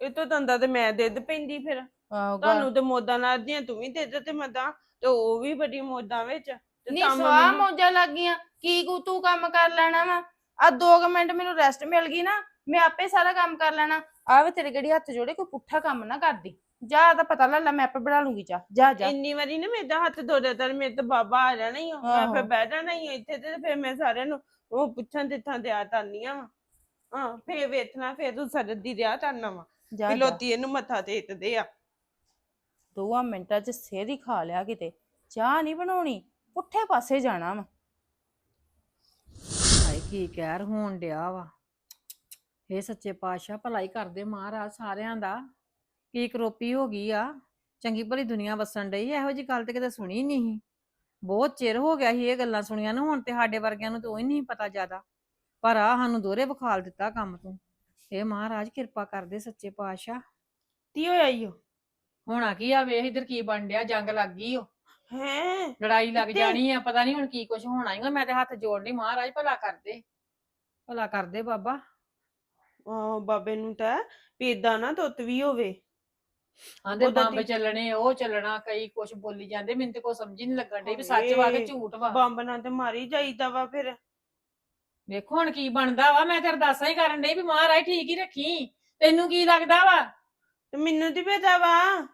Speaker 1: ਇਹ ਤੋਂ ਦੰਦਾ ਤੇ ਮੈਂ ਦੁੱਧ ਪੈਂਦੀ ਫਿਰ।
Speaker 5: ਆਹੋ ਗਾ-
Speaker 1: ਤੁਹਾਨੂੰ ਤੇ ਮੋਦਾਂ ਲੱਗਦੀਆਂ ਤੂੰ ਵੀ ਦੇ ਦੇ ਤੇ ਮਦਾਂ ਤੇ ਉਹ ਵੀ ਬੜੀ ਮੋਦਾਂ ਵਿੱਚ। ਤੇ
Speaker 5: ਨੀ
Speaker 1: ਕੰਮ
Speaker 5: ਸਵਾਹ
Speaker 1: ਮੈਨੂੰ-
Speaker 5: ਮੌਜਾਂ ਲੱਗ ਗਈਆਂ ਕੀ ਕੂ ਤੂੰ ਕੰਮ ਕਰ ਲੈਣਾ ਵਾ? ਆ 2 ਮਿੰਟ ਮੈਨੂੰ ਰੈਸਟ ਮਿਲ ਗਈ ਨਾ। ਮੈਂ ਆਪੇ ਸਾਰਾ ਕੰਮ ਕਰ ਲੈਣਾ। ਆ ਵੇ ਤੇਰੇ ਗੜੀ ਹੱਥ ਜੋੜੇ ਕੋਈ ਪੁੱਠਾ ਕੰਮ ਨਾ ਕਰਦੀ। ਜਾ ਦਾ ਪਤਾ ਲੈ ਲੈ ਮੈਂ ਆਪੇ ਬਣਾ ਲੂੰਗੀ ਜਾ ਜਾ ਜਾ।
Speaker 1: ਇੰਨੀ ਵਾਰੀ ਨਾ ਮੇਰੇ ਤਾਂ ਹੱਥ ਧੋਦੇ ਤਾਂ ਮੇਰੇ ਤਾਂ ਬਾਬਾ ਆ ਜਾਣਾ ਹੀ ਆ। ਮੈਂ। ਫਿਰ ਬਹਿ ਜਾਣਾ ਹੀ ਇੱਥੇ ਤੇ ਫਿਰ ਮੈਂ ਸਾਰਿਆਂ ਨੂੰ ਉਹ ਪੁੱਛਣ ਦਿੱਥਾਂ ਤੇ ਆ ਤਾਨੀਆਂ ਵਾ। ਹਾਂ ਫੇਰ ਵੇਖਣਾ ਫੇਰ ਤੂੰ ਸਰਦੀ ਰਿਆ
Speaker 5: ਜਾ
Speaker 1: ਵੀ
Speaker 5: ਜਾ।
Speaker 1: ਲੋਤੀ ਇਹਨੂੰ ਮੱਥਾ ਟੇਕਦੇ ਆ।
Speaker 5: ਦੋਆਂ ਮਿੰਟਾਂ 'ਚ ਸਿਰ ਹੀ ਖਾ ਲਿਆ ਕਿਤੇ। ਚਾਹ ਨਹੀਂ ਬਣਾਉਣੀ ਪੁੱਠੇ ਪਾਸੇ ਜਾਣਾ ਵਾ।
Speaker 4: ਹਾਏ ਕੀ ਕਹਿਰ ਹੋਣ ਡਿਆ ਵਾ। ਇਹ ਸੱਚੇ ਪਾਤਸ਼ਾਹ ਭਲਾਈ ਕਰਦੇ ਮਹਾਰਾਜ ਸਾਰਿਆਂ ਦਾ। ਕੀ ਕਰੋਪੀ ਹੋ ਗਈ ਆ। ਚੰਗੀ ਭਲੀ ਦੁਨੀਆ ਵਸਣ ਡਈ ਇਹੋ ਜੀ ਗੱਲ ਤੇ ਕਿਤੇ ਸੁਣੀ ਨਹੀਂ ਬਹੁਤ ਚਿਰ ਹੋ ਗਿਆ ਸੀ ਇਹ ਗੱਲਾਂ ਸੁਣੀਆਂ ਨੂੰ। ਹੁਣ ਤੇ ਸਾਡੇ ਵਰਗਿਆਂ ਨੂੰ ਤਾਂ ਉਹ ਹੀ ਨਹੀਂ ਪਤਾ ਜ਼ਿਆਦਾ। ਪਰ ਆ ਸਾਨੂੰ ਦੋਹਰੇ ਵਿਖਾਲ ਦਿੱਤਾ ਕੰਮ ਤੂੰ। ਇਹ ਮਹਾਰਾਜ ਕਿਰਪਾ ਕਰਦੇ ਸੱਚੇ ਪਾਤਸ਼ਾਹ।
Speaker 1: ਕੀ ਹੋਇਆ ਈਓ
Speaker 4: ਹੋਣਾ ਕੀ ਆ? ਵੇਖ ਇਧਰ ਕੀ ਬਣ ਡਿਆ। ਜੰਗ ਲੱਗ ਗਈ ਓ।
Speaker 1: ਹੈ?
Speaker 4: ਲੜਾਈ ਲੱਗ
Speaker 1: ਕਿੱਥੇ?
Speaker 4: ਜਾਣੀ ਆ। ਪਤਾ ਨਹੀਂ ਹੁਣ ਕੀ ਕੁਝ ਹੋਣਾ ਓ। ਮੈਂ ਤੇ ਹੱਥ ਜੋੜਨੀ ਮਹਾਰਾਜ ਭਲਾ ਕਰਦੇ। ਭਲਾ ਕਰਦੇ ਬਾਬਾ।
Speaker 1: ਬਾਬੇ ਨੂੰ ਤਾਂ ਵੀ ਏਦਾਂ ਨਾ ਤੁੱਤ ਵੀ ਹੋਵੇ।
Speaker 4: ਆਂਦੇ
Speaker 1: ਉਹਦਾ
Speaker 4: ਬੰਬ
Speaker 1: ਦੀ-
Speaker 4: ਚੱਲਣੇ ਉਹ ਚੱਲਣਾ ਕਈ ਕੁਝ ਬੋਲੀ ਜਾਂਦੇ ਮੈਨੂੰ ਤੇ ਕੋਈ ਸਮਝ ਹੀ ਨਹੀਂ ਲੱਗਣ ਡਈ ਵੀ ਸੱਚ ਵਾ ਕਿ ਝੂਠ ਵਾ।
Speaker 1: ਬੰਬ ਨਾਲ ਤੇ ਮਾਰੀ ਜਾਈਦਾ ਵਾ ਫਿਰ।
Speaker 4: ਵੇਖੋ ਹੁਣ ਕੀ ਬਣਦਾ ਵਾ ਮੈਂ ਤੇ ਅਰਦਾਸਾਂ ਹੀ ਕਰਨ ਡਈ ਵੀ ਮਹਾਰਾਜ ਠੀਕ ਹੀ ਰੱਖੀ ਤੈਨੂੰ ਕੀ ਲੱਗਦਾ ਵਾ?
Speaker 1: ਤੇ ਮੈਨੂੰ ਦੀ ਪਤਾ ਵਾ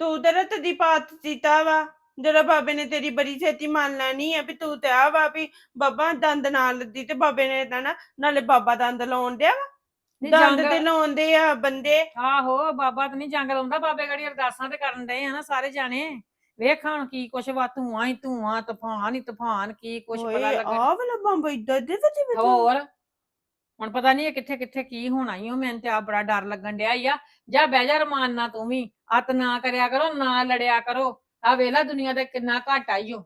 Speaker 1: ਤੂੰ ਤੇਰਾ ਤਦੀ ਪਾਤ ਦਿੱਤਾ ਵਾ ਜਿਹੜਾ ਬਾਬੇ ਨੇ ਤੇਰੀ ਬੜੀ ਛੇਤੀ ਮੰਨ ਲੈਣੀ ਆ ਵੀ ਤੂੰ ਤੇ ਆ ਵਾ ਵੀ ਬਾਬਾ ਦੰਦ ਨਾਲ ਲੱਦੀ ਤੇ ਬਾਬੇ ਨੇ ਏਦਾਂ ਨਾ ਨਾਲੇ ਬਾਬਾ ਦੰਦ ਲਾਉਣ ਡਿਆ ਵਾ।
Speaker 4: ਨਹੀਂ
Speaker 1: ਦੰਦ
Speaker 4: ਜੰਗ-
Speaker 1: ਤੇ ਲਾਉਂਦੇ ਆ ਬੰਦੇ।
Speaker 4: ਆਹੋ ਬਾਬਾ ਤਾਂ ਨਹੀਂ ਜੰਗ ਲਾਉਂਦਾ ਬਾਬੇ ਗੜੀ ਅਰਦਾਸਾਂ ਤੇ ਕਰਨ ਡਏ ਆ ਨਾ ਸਾਰੇ ਜਾਣੇ। ਵੇਖ ਹੁਣ ਕੀ ਕੁਛ ਵਾ ਧੂਆਂ ਹੀ ਧੂਆਂ ਤੂਫਾਨ ਹੀ ਤੂਫਾਨ ਕੀ ਕੁਛ ਪਤਾ ਲੱਗਾ।
Speaker 1: ਆ ਵਾਲਾ ਬੰਬ ਇਦਾਂ ਦੇ ਵਿੱਚ ਵਿੱਚ
Speaker 4: ਹੋਰ ਹੁਣ ਪਤਾ ਨਹੀਂ ਕਿੱਥੇ ਕਿੱਥੇ ਕੀ ਹੋਣਾ ਈ ਓ ਮੈਨੂੰ ਤੇ ਆ ਬੜਾ ਡਰ ਲੱਗਣ ਡਿਆ ਈ ਆ। ਜਾ ਬਹਿ ਜਾ ਰਮਾਨ ਨਾ ਤੂੰ ਵੀ ਅਤ ਨਾ ਕਰਿਆ ਕਰੋ ਨਾ ਲੜਿਆ ਕਰੋ। ਆ ਵੇਲਾ ਦੁਨੀਆ ਦਾ ਕਿੰਨਾ ਘਾਟਾ ਈ ਓ।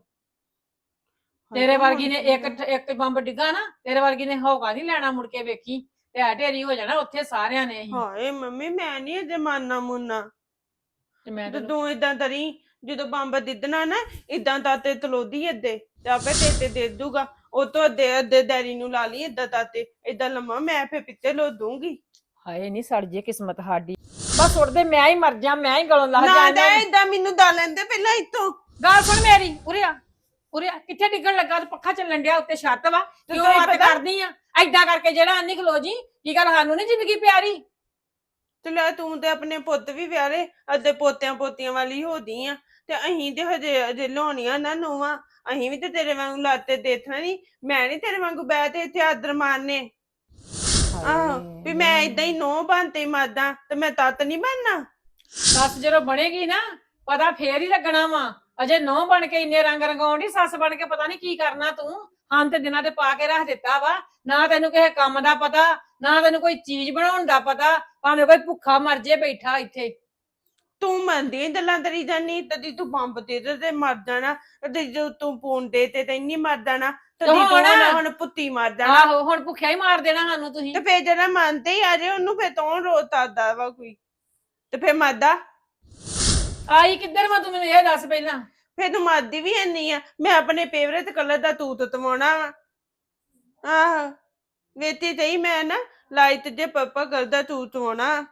Speaker 4: ਤੇਰੇ ਵਰਗੀ ਨੇ ਇੱਕ ਇੱਕ ਬੰਬ ਡਿੱਗਾ ਨਾ ਤੇਰੇ ਵਰਗੀ ਨੇ ਹੌਕਾ ਨਹੀਂ ਲੈਣਾ ਮੁੜ ਕੇ ਵੇਖੀ। ਤੇ ਢੇਰੀ ਹੋ ਜਾਣਾ ਉੱਥੇ ਸਾਰਿਆਂ ਨੇ ਹੀ
Speaker 1: ਹਾਏ ਮੰਮੀ ਮੈਂ ਨਹੀਂ ਅਜੇ ਮਾਨਣਾ ਮੁੰਨਾ।
Speaker 4: ਤੇ ਮੈਂ
Speaker 1: ਤੇ
Speaker 4: ਤੈਨੂੰ-
Speaker 1: ਤੂੰ ਇਦਾਂ ਤਰੀ ਜਦੋਂ ਬੰਬ ਦਿੱਦਣਾ ਨਾ ਇਦਾਂ ਤਾਤੇ ਤਲੋਦੀ ਅੱਦੇ ਤੇ ਆਪੇ ਤੇ ਤੇ ਦੇ ਦੂਗਾ। ਉਹ ਤੋਂ ਅੱਧੇ ਅੱਧੇ ਡੈਡੀ ਨੂੰ ਲਾ ਲਈ ਇਦਾਂ ਤਾਤੇ ਇਦਾਂ ਲੰਮਾ ਮੈਂ ਫੇ ਪਿੱਤੇ ਲੋ ਦੂੰਗੀ।
Speaker 4: ਹਾਏ ਨਹੀਂ ਸੜ ਜੇ ਕਿਸਮਤ ਸਾਡੀ। ਬਸ ਉੱਡਦੇ ਮੈਂ ਹੀ ਮਰ ਜਾ ਮੈਂ ਹੀ ਗਲੋਂ ਲਾ
Speaker 1: ਨਾ
Speaker 4: ਜਾ
Speaker 1: ਦਾ ਇਦਾਂ ਮੈਨੂੰ ਦਾ ਲੈਂਦੇ ਪਹਿਲਾਂ ਇੱਥੋਂ।
Speaker 4: ਗੱਲ ਸੁਣ ਮੇਰੀ ਉਰੇ ਆ। ਉਰੇ ਆ ਕਿੱਥੇ ਡਿੱਗਣ ਲੱਗਾ? ਤੇ ਪੱਖਾ ਚੱਲਣ ਡਿਆ ਉੱਤੇ ਛੱਤ ਵਾ ਕਿਉਂ
Speaker 1: ਤੈਨੂੰ ਪਤਾ?
Speaker 4: ਕਰਦੀ ਆ? ਐਦਾਂ ਕਰਕੇ ਜਿਹੜਾ ਅੰਨੀ ਖਲੋ ਜੀ ਕੀ ਗੱਲ ਸਾਨੂੰ ਨਹੀਂ ਜ਼ਿੰਦਗੀ ਪਿਆਰੀ?
Speaker 1: ਤੇ ਲੈ ਤੂੰ ਤੇ ਆਪਣੇ ਪੁੱਤ ਵੀ ਵਿਆਹੇ ਅੱਦੇ ਪੋਤਿਆਂ ਪੋਤੀਆਂ ਵਾਲੀ ਹੋਦੀ ਆ ਤੇ ਅਹੀਂ ਤੇ ਹਜੇ ਅਜੇ ਲਾਉਣੀਆਂ ਨਾ ਨੂੰਵਾਂ ਅਹੀਂ ਵੀ ਤੇ ਤੇਰੇ ਵਾਂਗੂ ਲਾਤੇ ਦੇਖਣਾ ਨਹੀਂ ਮੈਂ ਨਹੀਂ ਤੇਰੇ ਵਾਂਗੂ ਬਹਿ ਤੇ ਇੱਥੇ ਆਦਰ ਮਾਰਨੇ। ਆਹੋ ਵੀ ਮੈਂ ਇਦਾਂ ਹੀ ਨੋ ਬੰਤੇ ਮਾਦਾ ਤੇ ਮੈਂ ਤਤ ਨਹੀਂ ਬਣਨਾ।
Speaker 4: ਸੱਸ ਜਦੋਂ ਬਣੇਗੀ ਨਾ ਪਤਾ ਫੇਰ ਹੀ ਲੱਗਣਾ ਵਾ। ਅਜੇ ਨੌ ਬਣ ਕੇ ਇੰਨੇ ਰੰਗ ਰੰਗਾਉਣ ਸੱਸ ਬਣ ਕੇ ਪਤਾ ਨਹੀਂ ਕੀ ਕਰਨਾ ਤੂੰ। ਹਾਂ ਤੇ ਦਿਨਾਂ ਤੇ ਪਾ ਕੇ ਰੱਖ ਦਿੱਤਾ ਵਾ। ਨਾ ਤੈਨੂੰ ਕਿਸੇ ਕੰਮ ਦਾ ਪਤਾ ਨਾ ਤੈਨੂੰ ਕੋਈ ਚੀਜ਼ ਬਣਾਉਣ ਦਾ ਪਤਾ ਭਾਵੇਂ ਕੋਈ ਭੁੱਖਾ ਮਰ ਜੇ ਬੈਠਾ ਇੱਥੇ।
Speaker 1: ਤੂੰ ਮੰਨਦੀ ਆਂ ਗੱਲਾਂ ਤੇਰੀ ਜਾਨੀ? ਤਦੀ ਤੂੰ ਬੰਬ ਦੇ ਦੇ ਤੇ ਮਰ ਜਾਣਾ ਤੇ ਜੋ ਤੂੰ ਪੂਨ ਦੇ ਤੇ ਤੈਨੀ ਮਰ ਜਾਣਾ ਤਦੀ ਤੂੰ
Speaker 4: ਹੁਣ?
Speaker 1: ਹੁਣ- ਹੁਣ ਪੁੱਤੀ ਮਰ ਜਾਣਾ।
Speaker 4: ਆਹੋ ਹੁਣ ਭੁੱਖਿਆ ਹੀ ਮਾਰ ਦੇਣਾ ਸਾਨੂੰ ਤੁਸੀਂ।
Speaker 1: ਤੇ ਫੇਰ ਜਿਹੜਾ ਮੰਨਦੇ ਹੀ ਆ ਜੇ ਉਹਨੂੰ ਫੇਰ ਤੋਂ ਰੋਤਾ ਦਾ ਵਾ ਕੋਈ। ਤੇ ਫੇਰ ਮਰਦਾ।
Speaker 4: ਆਈ ਕਿੱਧਰ ਵਾ ਤੂੰ ਮੈਨੂੰ ਇਹ ਦੱਸ ਪਹਿਲਾਂ?
Speaker 1: ਫੇਰ ਤੂੰ ਮਰਦੀ ਵੀ ਨਹੀਂ ਆ। ਮੈਂ ਆਪਣੇ ਫੇਵਰੇਟ ਕਲਰ ਦਾ ਤੂਤ ਤਵਾਉਣਾ ਵਾ। ਆਹ ਵੇਤੀ ਤੇ ਹੀ ਮੈਂ ਨਾ ਲਾਈਟ ਜੇ ਪਰਪਲ ਕਲਰ ਦਾ ਤੂਤ ਤਵਾਉਣਾ।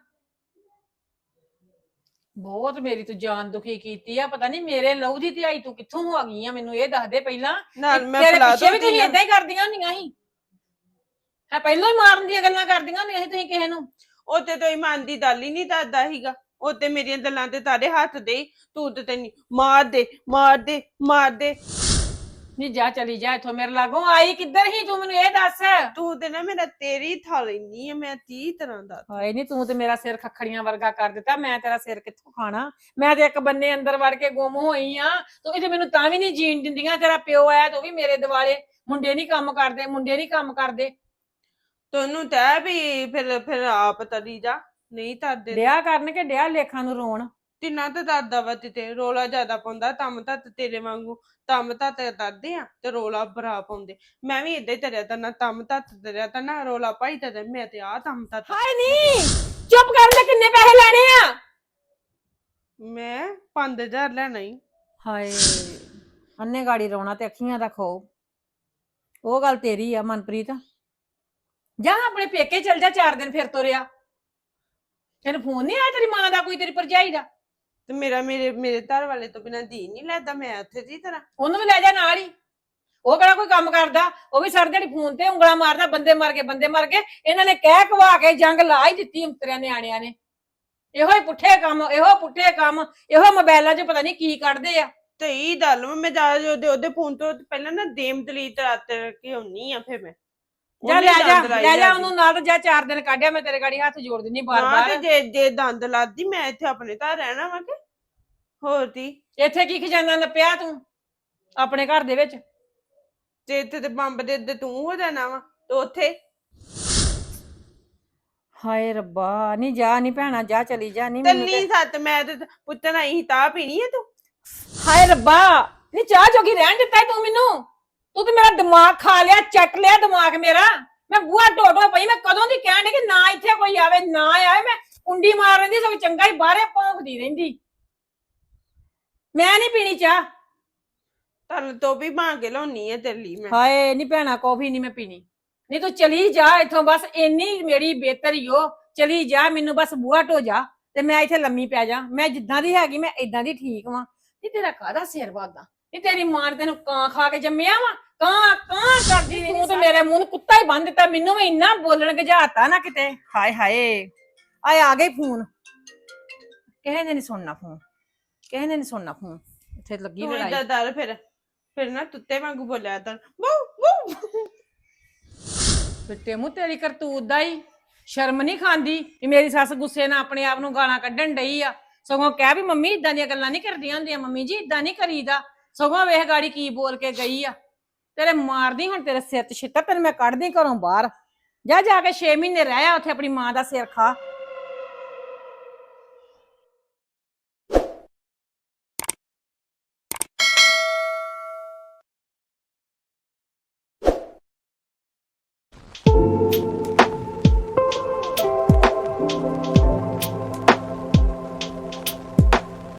Speaker 4: ਬਹੁਤ ਮੇਰੀ ਤੂੰ ਜਾਨ ਦੁਖੀ ਕੀਤੀ ਆ। ਪਤਾ ਨਹੀਂ ਮੇਰੇ ਲਹੂ ਦੀ ਧਿਆਈ ਤੂੰ ਕਿੱਥੋਂ ਆ ਗਈ ਆ? ਮੈਨੂੰ ਇਹ ਦੱਸ ਦੇ ਪਹਿਲਾਂ।
Speaker 1: ਨਾਲ ਮੈਂ
Speaker 4: ਤੇਰੇ
Speaker 1: ਫਲਾ
Speaker 4: ਪਿੱਛੇ ਵੀ ਤੁਸੀਂ ਏਦਾਂ ਹੀ ਕਰਦੀਆਂ ਹੁੰਦੀਆਂ ਸੀ। ਹੈ ਪਹਿਲਾਂ ਹੀ ਮਾਰਨ ਦੀਆਂ ਗੱਲਾਂ ਕਰਦੀਆਂ ਹੁੰਦੀਆਂ ਸੀ ਤੁਸੀਂ ਕਿਸੇ ਨੂੰ।
Speaker 1: ਉੱਤੇ ਤੋਂ ਇਮਾਨ ਦੀ ਹੀ ਨਹੀਂ ਦੱਸਦਾ ਸੀਗਾ। ਉੱਤੇ ਮੇਰੀਆਂ ਗੱਲਾਂ ਤੇ ਤਾਰੇ ਹੱਥ ਦੇ ਤੂੰ ਤੇ ਤੈਨੂੰ ਮਾਰ ਦੇ ਮਾਰ ਦੇ ਮਾਰ ਦੇ।
Speaker 4: ਨਹੀਂ ਜਾ ਚਲੀ ਜਾ ਇੱਥੋਂ ਮੇਰੇ ਲਾਗੋਂ ਆਈ ਕਿੱਧਰ ਹੀ ਤੂੰ ਮੈਨੂੰ ਇਹ ਦੱਸ?
Speaker 1: ਤੂੰ ਤੇ ਨਾ ਮੇਰਾ ਤੇਰੀ ਥਾਲ ਲੈਣੀ ਆ ਮੈਂ 30 ਤਰ੍ਹਾਂ ਦਾ।
Speaker 4: ਹਾਏ ਨਹੀਂ ਤੂੰ ਤੇ ਮੇਰਾ ਸਿਰ ਖੱਖੜੀਆਂ ਵਰਗਾ ਕਰ ਦਿੱਤਾ ਮੈਂ ਤੇਰਾ ਸਿਰ ਕਿੱਥੋਂ ਖਾਣਾ? ਮੈਂ ਤੇ ਇੱਕ ਬੰਨੇ ਅੰਦਰ ਵੜ ਕੇ ਗੁੰਮ ਹੋਈ ਆ। ਤੂੰ ਕਿਤੇ ਮੈਨੂੰ ਤਾਂ ਵੀ ਨਹੀਂ ਜੀਣ ਦਿੰਦੀਆਂ ਤੇਰਾ ਪਿਓ ਆਇਆ ਤੂੰ ਵੀ ਮੇਰੇ ਦਿਵਾਲੇ। ਮੁੰਡੇ ਨਹੀਂ ਕੰਮ ਕਰਦੇ ਮੁੰਡੇ ਨਹੀਂ ਕੰਮ ਕਰਦੇ।
Speaker 1: ਤੈਨੂੰ ਤਾਂ ਵੀ ਫਿਰ ਫਿਰ ਆਪ ਤਰੀ ਜਾ। ਨਹੀਂ ਤਰਦੇ
Speaker 4: ਡਿਆ ਕਰਨ ਕੇ ਡਿਆ ਲੇਖਾਂ ਨੂੰ ਰੋਣ?
Speaker 1: ਤਿੰਨਾ ਤੇ ਦਾਦਾ ਵਾ ਤੇ ਰੋਲਾ ਜ਼ਿਆਦਾ ਪਾਉਂਦਾ ਤਮ ਤੱਤ ਤੇਰੇ ਵਾਂਗੂ ਤਮ ਤੱਤ ਕਰਦੇ ਆ ਤੇ ਰੋਲਾ ਬਰਾ ਪਾਉਂਦੇ। ਮੈਂ ਵੀ ਇਦਾਂ ਹੀ ਤਰਿਆ ਤਾਂ ਨਾ ਤਮ ਤੱਤ ਤਰਿਆ ਤਾਂ ਨਾ ਰੋਲਾ ਪਾਈ ਤਾਂ ਮੈਂ ਤੇ ਆ ਤਮ ਤੱਤ
Speaker 4: ਹਾਏ ਨਹੀਂ ਚੁੱਪ ਕਰ ਲੈ ਕਿੰਨੇ ਪੈਸੇ ਲੈਣੇ ਆ?
Speaker 1: ਮੈਂ 5000 ਲੈਣਾ ਹੀ
Speaker 4: ਹਾਏ ਅੰਨੇ ਗਾੜੀ ਰੋਣਾ ਤੇ ਅੱਖੀਆਂ ਦਾ ਖੋ ਉਹ ਗੱਲ ਤੇਰੀ ਆ ਮਨਪ੍ਰੀਤ। ਜਾ ਆਪਣੇ ਪੇਕੇ ਚਲ ਜਾ ਚਾਰ ਦਿਨ ਫਿਰ ਤੁਰਿਆ। ਤੈਨੂੰ ਫੋਨ ਨਹੀਂ ਆਇਆ ਤੇਰੀ ਮਾਂ ਦਾ ਕੋਈ ਤੇਰੀ ਭਰਜਾਈ ਦਾ?
Speaker 1: ਤੇ ਮੇਰਾ ਮੇਰੇ ਮੇਰੇ ਘਰ ਵਾਲੇ ਤੋਂ ਬਿਨਾਂ ਦੀ ਨਹੀਂ ਲੈਦਾ ਮੈਂ ਉੱਥੇ ਦੀ ਤਰ੍ਹਾਂ।
Speaker 4: ਉਹਨੂੰ ਵੀ ਲੈ ਜਾ ਨਾਲ ਹੀ। ਉਹ ਕਿਹੜਾ ਕੋਈ ਕੰਮ ਕਰਦਾ? ਉਹ ਵੀ ਸਾਰੀ ਦਿਹਾੜੀ ਫੋਨ ਤੇ ਉਂਗਲਾਂ ਮਾਰਦਾ ਬੰਦੇ ਮਰ ਗਏ ਬੰਦੇ ਮਰ ਗਏ। ਇਹਨਾਂ ਨੇ ਕਹਿ ਕਵਾ ਕੇ ਜੰਗ ਲਾ ਹੀ ਦਿੱਤੀ ਉਤਰਿਆਂ ਨਿਆਣਿਆਂ ਨੇ। ਇਹੋ ਹੀ ਪੁੱਠੇ ਕੰਮ ਇਹੋ ਪੁੱਠੇ ਕੰਮ ਇਹੋ ਮੋਬਾਈਲਾਂ 'ਚ ਪਤਾ ਨਹੀਂ ਕੀ ਕੱਢਦੇ ਆ।
Speaker 1: ਤੇ ਇਹ ਗੱਲ ਵਾ, ਮੈਂ ਜਾ ਉਹਦੇ ਉਹਦੇ ਫੋਨ ਤੋਂ ਪਹਿਲਾਂ ਨਾ ਦੇਮ ਦਲੀਤ ਰਾਤ ਕੇ ਹੁੰਨੀ ਆ ਫਿਰ ਮੈਂ।
Speaker 4: ਜਾ
Speaker 1: ਉਹਨੇ
Speaker 4: ਲੈ ਜਾ
Speaker 1: ਦੰਦ ਲਾਈ
Speaker 4: ਲੈ ਜਾ। ਉਹਨੂੰ ਨਾਲ ਜਾ ਚਾਰ ਦਿਨ ਕੱਢਿਆ ਮੈਂ ਤੇਰੇ ਗਾੜੀ ਹੱਥ ਜੋੜ ਦਿੰਨੀ ਬਾਰ
Speaker 1: ਹਾਂ ਤੇ
Speaker 4: ਬਾਰ
Speaker 1: ਜੇ ਜੇ ਦੰਦ ਲਾਦੀ ਮੈਂ ਇੱਥੇ ਆਪਣੇ ਘਰ ਰਹਿਣਾ ਵਾ ਕਿ? ਹੋਰ ਤੀ
Speaker 4: ਇੱਥੇ ਕੀ ਖਜ਼ਾਨਾ ਨੱਪਿਆ ਤੂੰ ਆਪਣੇ ਘਰ ਦੇ ਵਿੱਚ?
Speaker 1: ਤੇ ਇੱਥੇ ਤੇ ਬੰਬ ਦੇ ਦੇ ਤੂੰ ਹੋ ਜਾਣਾ ਵਾ ਤੇ ਉੱਥੇ?
Speaker 4: ਹਾਏ ਰੱਬਾ ਨਹੀਂ ਜਾ ਨਹੀਂ ਭੈਣਾ ਜਾ ਚਲੀ ਜਾ ਨਹੀਂ ਮੈਨੂੰ
Speaker 1: ਤੱਲੀ
Speaker 4: ਤੇ-
Speaker 1: ਸੱਤ ਮੈਂ ਤੇ ਪੁੱਤਣਾ ਹੀ ਤਾਂ ਪੀਣੀ ਹੈ ਤੂੰ?
Speaker 4: ਹਾਏ ਰੱਬਾ ਨਹੀਂ ਚਾਹ ਜੋਗੀ ਰਹਿਣ ਦਿੱਤਾ ਈ ਤੂੰ ਮੈਨੂੰ। ਤੂੰ ਤੇ ਮੇਰਾ ਦਿਮਾਗ ਖਾ ਲਿਆ ਚੱਟ ਲਿਆ ਦਿਮਾਗ ਮੇਰਾ। ਮੈਂ ਬੂਹਾ ਟੋਟੋ ਪਈ ਮੈਂ ਕਦੋਂ ਦੀ ਕਹਿਣ ਡਈ ਕਿ ਨਾ ਇੱਥੇ ਕੋਈ ਆਵੇ ਨਾ ਆਵੇ ਮੈਂ ਕੁੰਡੀ ਮਾਰ ਰਹਿੰਦੀ ਸਭ ਚੰਗਾ ਹੀ ਬਾਹਰੇ ਭੌਂਕਦੀ ਰਹਿੰਦੀ। ਮੈਂ ਨਹੀਂ ਪੀਣੀ ਚਾਹ।
Speaker 1: ਤਨ ਤੋਂ ਵੀ ਮੰਗ ਕੇ ਲਾਉਣੀ ਹੈ ਤੇਰੇ ਲਈ ਮੈਂ।
Speaker 4: ਹਾਏ ਨਹੀਂ ਭੈਣਾ ਕੌਫੀ ਨਹੀਂ ਮੈਂ ਪੀਣੀ। ਨਹੀਂ ਤੂੰ ਚਲੀ ਜਾ ਇੱਥੋਂ ਬਸ ਇੰਨੀ ਮੇਰੀ ਬਿਹਤਰੀ ਓ। ਚਲੀ ਜਾ ਮੈਨੂੰ ਬਸ ਬੂਹਾ ਢੋ ਜਾ ਤੇ ਮੈਂ ਇੱਥੇ ਲੰਮੀ ਪੈ ਜਾ। ਮੈਂ ਜਿੱਦਾਂ ਦੀ ਹੈਗੀ ਮੈਂ ਇਦਾਂ ਦੀ ਠੀਕ ਵਾਂ। ਨਹੀਂ ਤੇਰਾ ਕਾਹਦਾ ਸਿਰ ਵਾਦਾ ਨਹੀਂ ਤੇਰੀ ਮਾਂ ਨੇ ਤੈਨੂੰ ਕਾਂ ਖਾ ਕੇ ਜੰਮਿਆ ਵਾ? ਕਾਂ ਕਾਂ ਕਰਦੀ ਤੂੰ ਤੇ ਮੇਰੇ ਮੂੰਹ ਨੂੰ ਕੁੱਤਾ ਹੀ ਬੰਨ ਦਿੱਤਾ। ਮੈਨੂੰ ਵੀ ਇੰਨਾ ਬੋਲਣ ਗਜਾਤਾ ਨਾ ਕਿਤੇ। ਹਾਏ ਹਾਏ ਆਏ ਆ ਗਏ ਫੋਨ। ਕਿਸੇ ਨੇ ਨਹੀਂ ਸੁਣਨਾ ਫੋਨ। ਕਿਸੇ ਨੇ ਨਹੀਂ ਸੁਣਨਾ ਫੋਨ। ਇੱਥੇ ਲੱਗੀ
Speaker 1: ਤੂੰ
Speaker 4: ਲੜਾਈ।
Speaker 1: ਇਦਾਂ ਦਰ ਫਿਰ। ਫਿਰ ਨਾ ਤੁੱਤੇ ਵਾਂਗੂ ਬੋਲਿਆ ਤਾਂ ਵੂ ਵੂ
Speaker 4: ਫਿੱਟੇ ਮੂੰਹ ਤੇਰੀ ਕਰਤੂਤ ਦਾ ਹੀ ਸ਼ਰਮ ਨਹੀਂ ਖਾਂਦੀ ਵੀ ਮੇਰੀ ਸੱਸ ਗੁੱਸੇ ਨਾਲ ਆਪਣੇ ਆਪ ਨੂੰ ਗਾਲਾਂ ਕੱਢਣ ਡਈ ਆ। ਸਗੋਂ ਕਹਿ ਵੀ ਮੰਮੀ ਇਦਾਂ ਦੀਆਂ ਗੱਲਾਂ ਨਹੀਂ ਕਰਦੀਆਂ ਹੁੰਦੀਆਂ। ਮੰਮੀ ਜੀ ਇਦਾਂ ਨਹੀਂ ਕਰੀਦਾ। ਸਗੋਂ ਵੇਖ ਗਾੜੀ ਕੀ ਬੋਲ ਕੇ ਗਈ ਆ। ਤੇਰੇ ਮਾਰਦੀ ਹੁਣ ਤੇਰੇ ਸਿਰ ਤੇ ਛਿੱਟਾ ਤੈਨੂੰ ਮੈਂ ਕੱਢਦੀ ਘਰੋਂ ਬਾਹਰ। ਜਾ ਜਾ ਕੇ 6 ਮਹੀਨੇ ਰਹਿ ਆ, ਉੱਥੇ ਆਪਣੀ ਮਾਂ ਦਾ ਸਿਰ ਖਾ।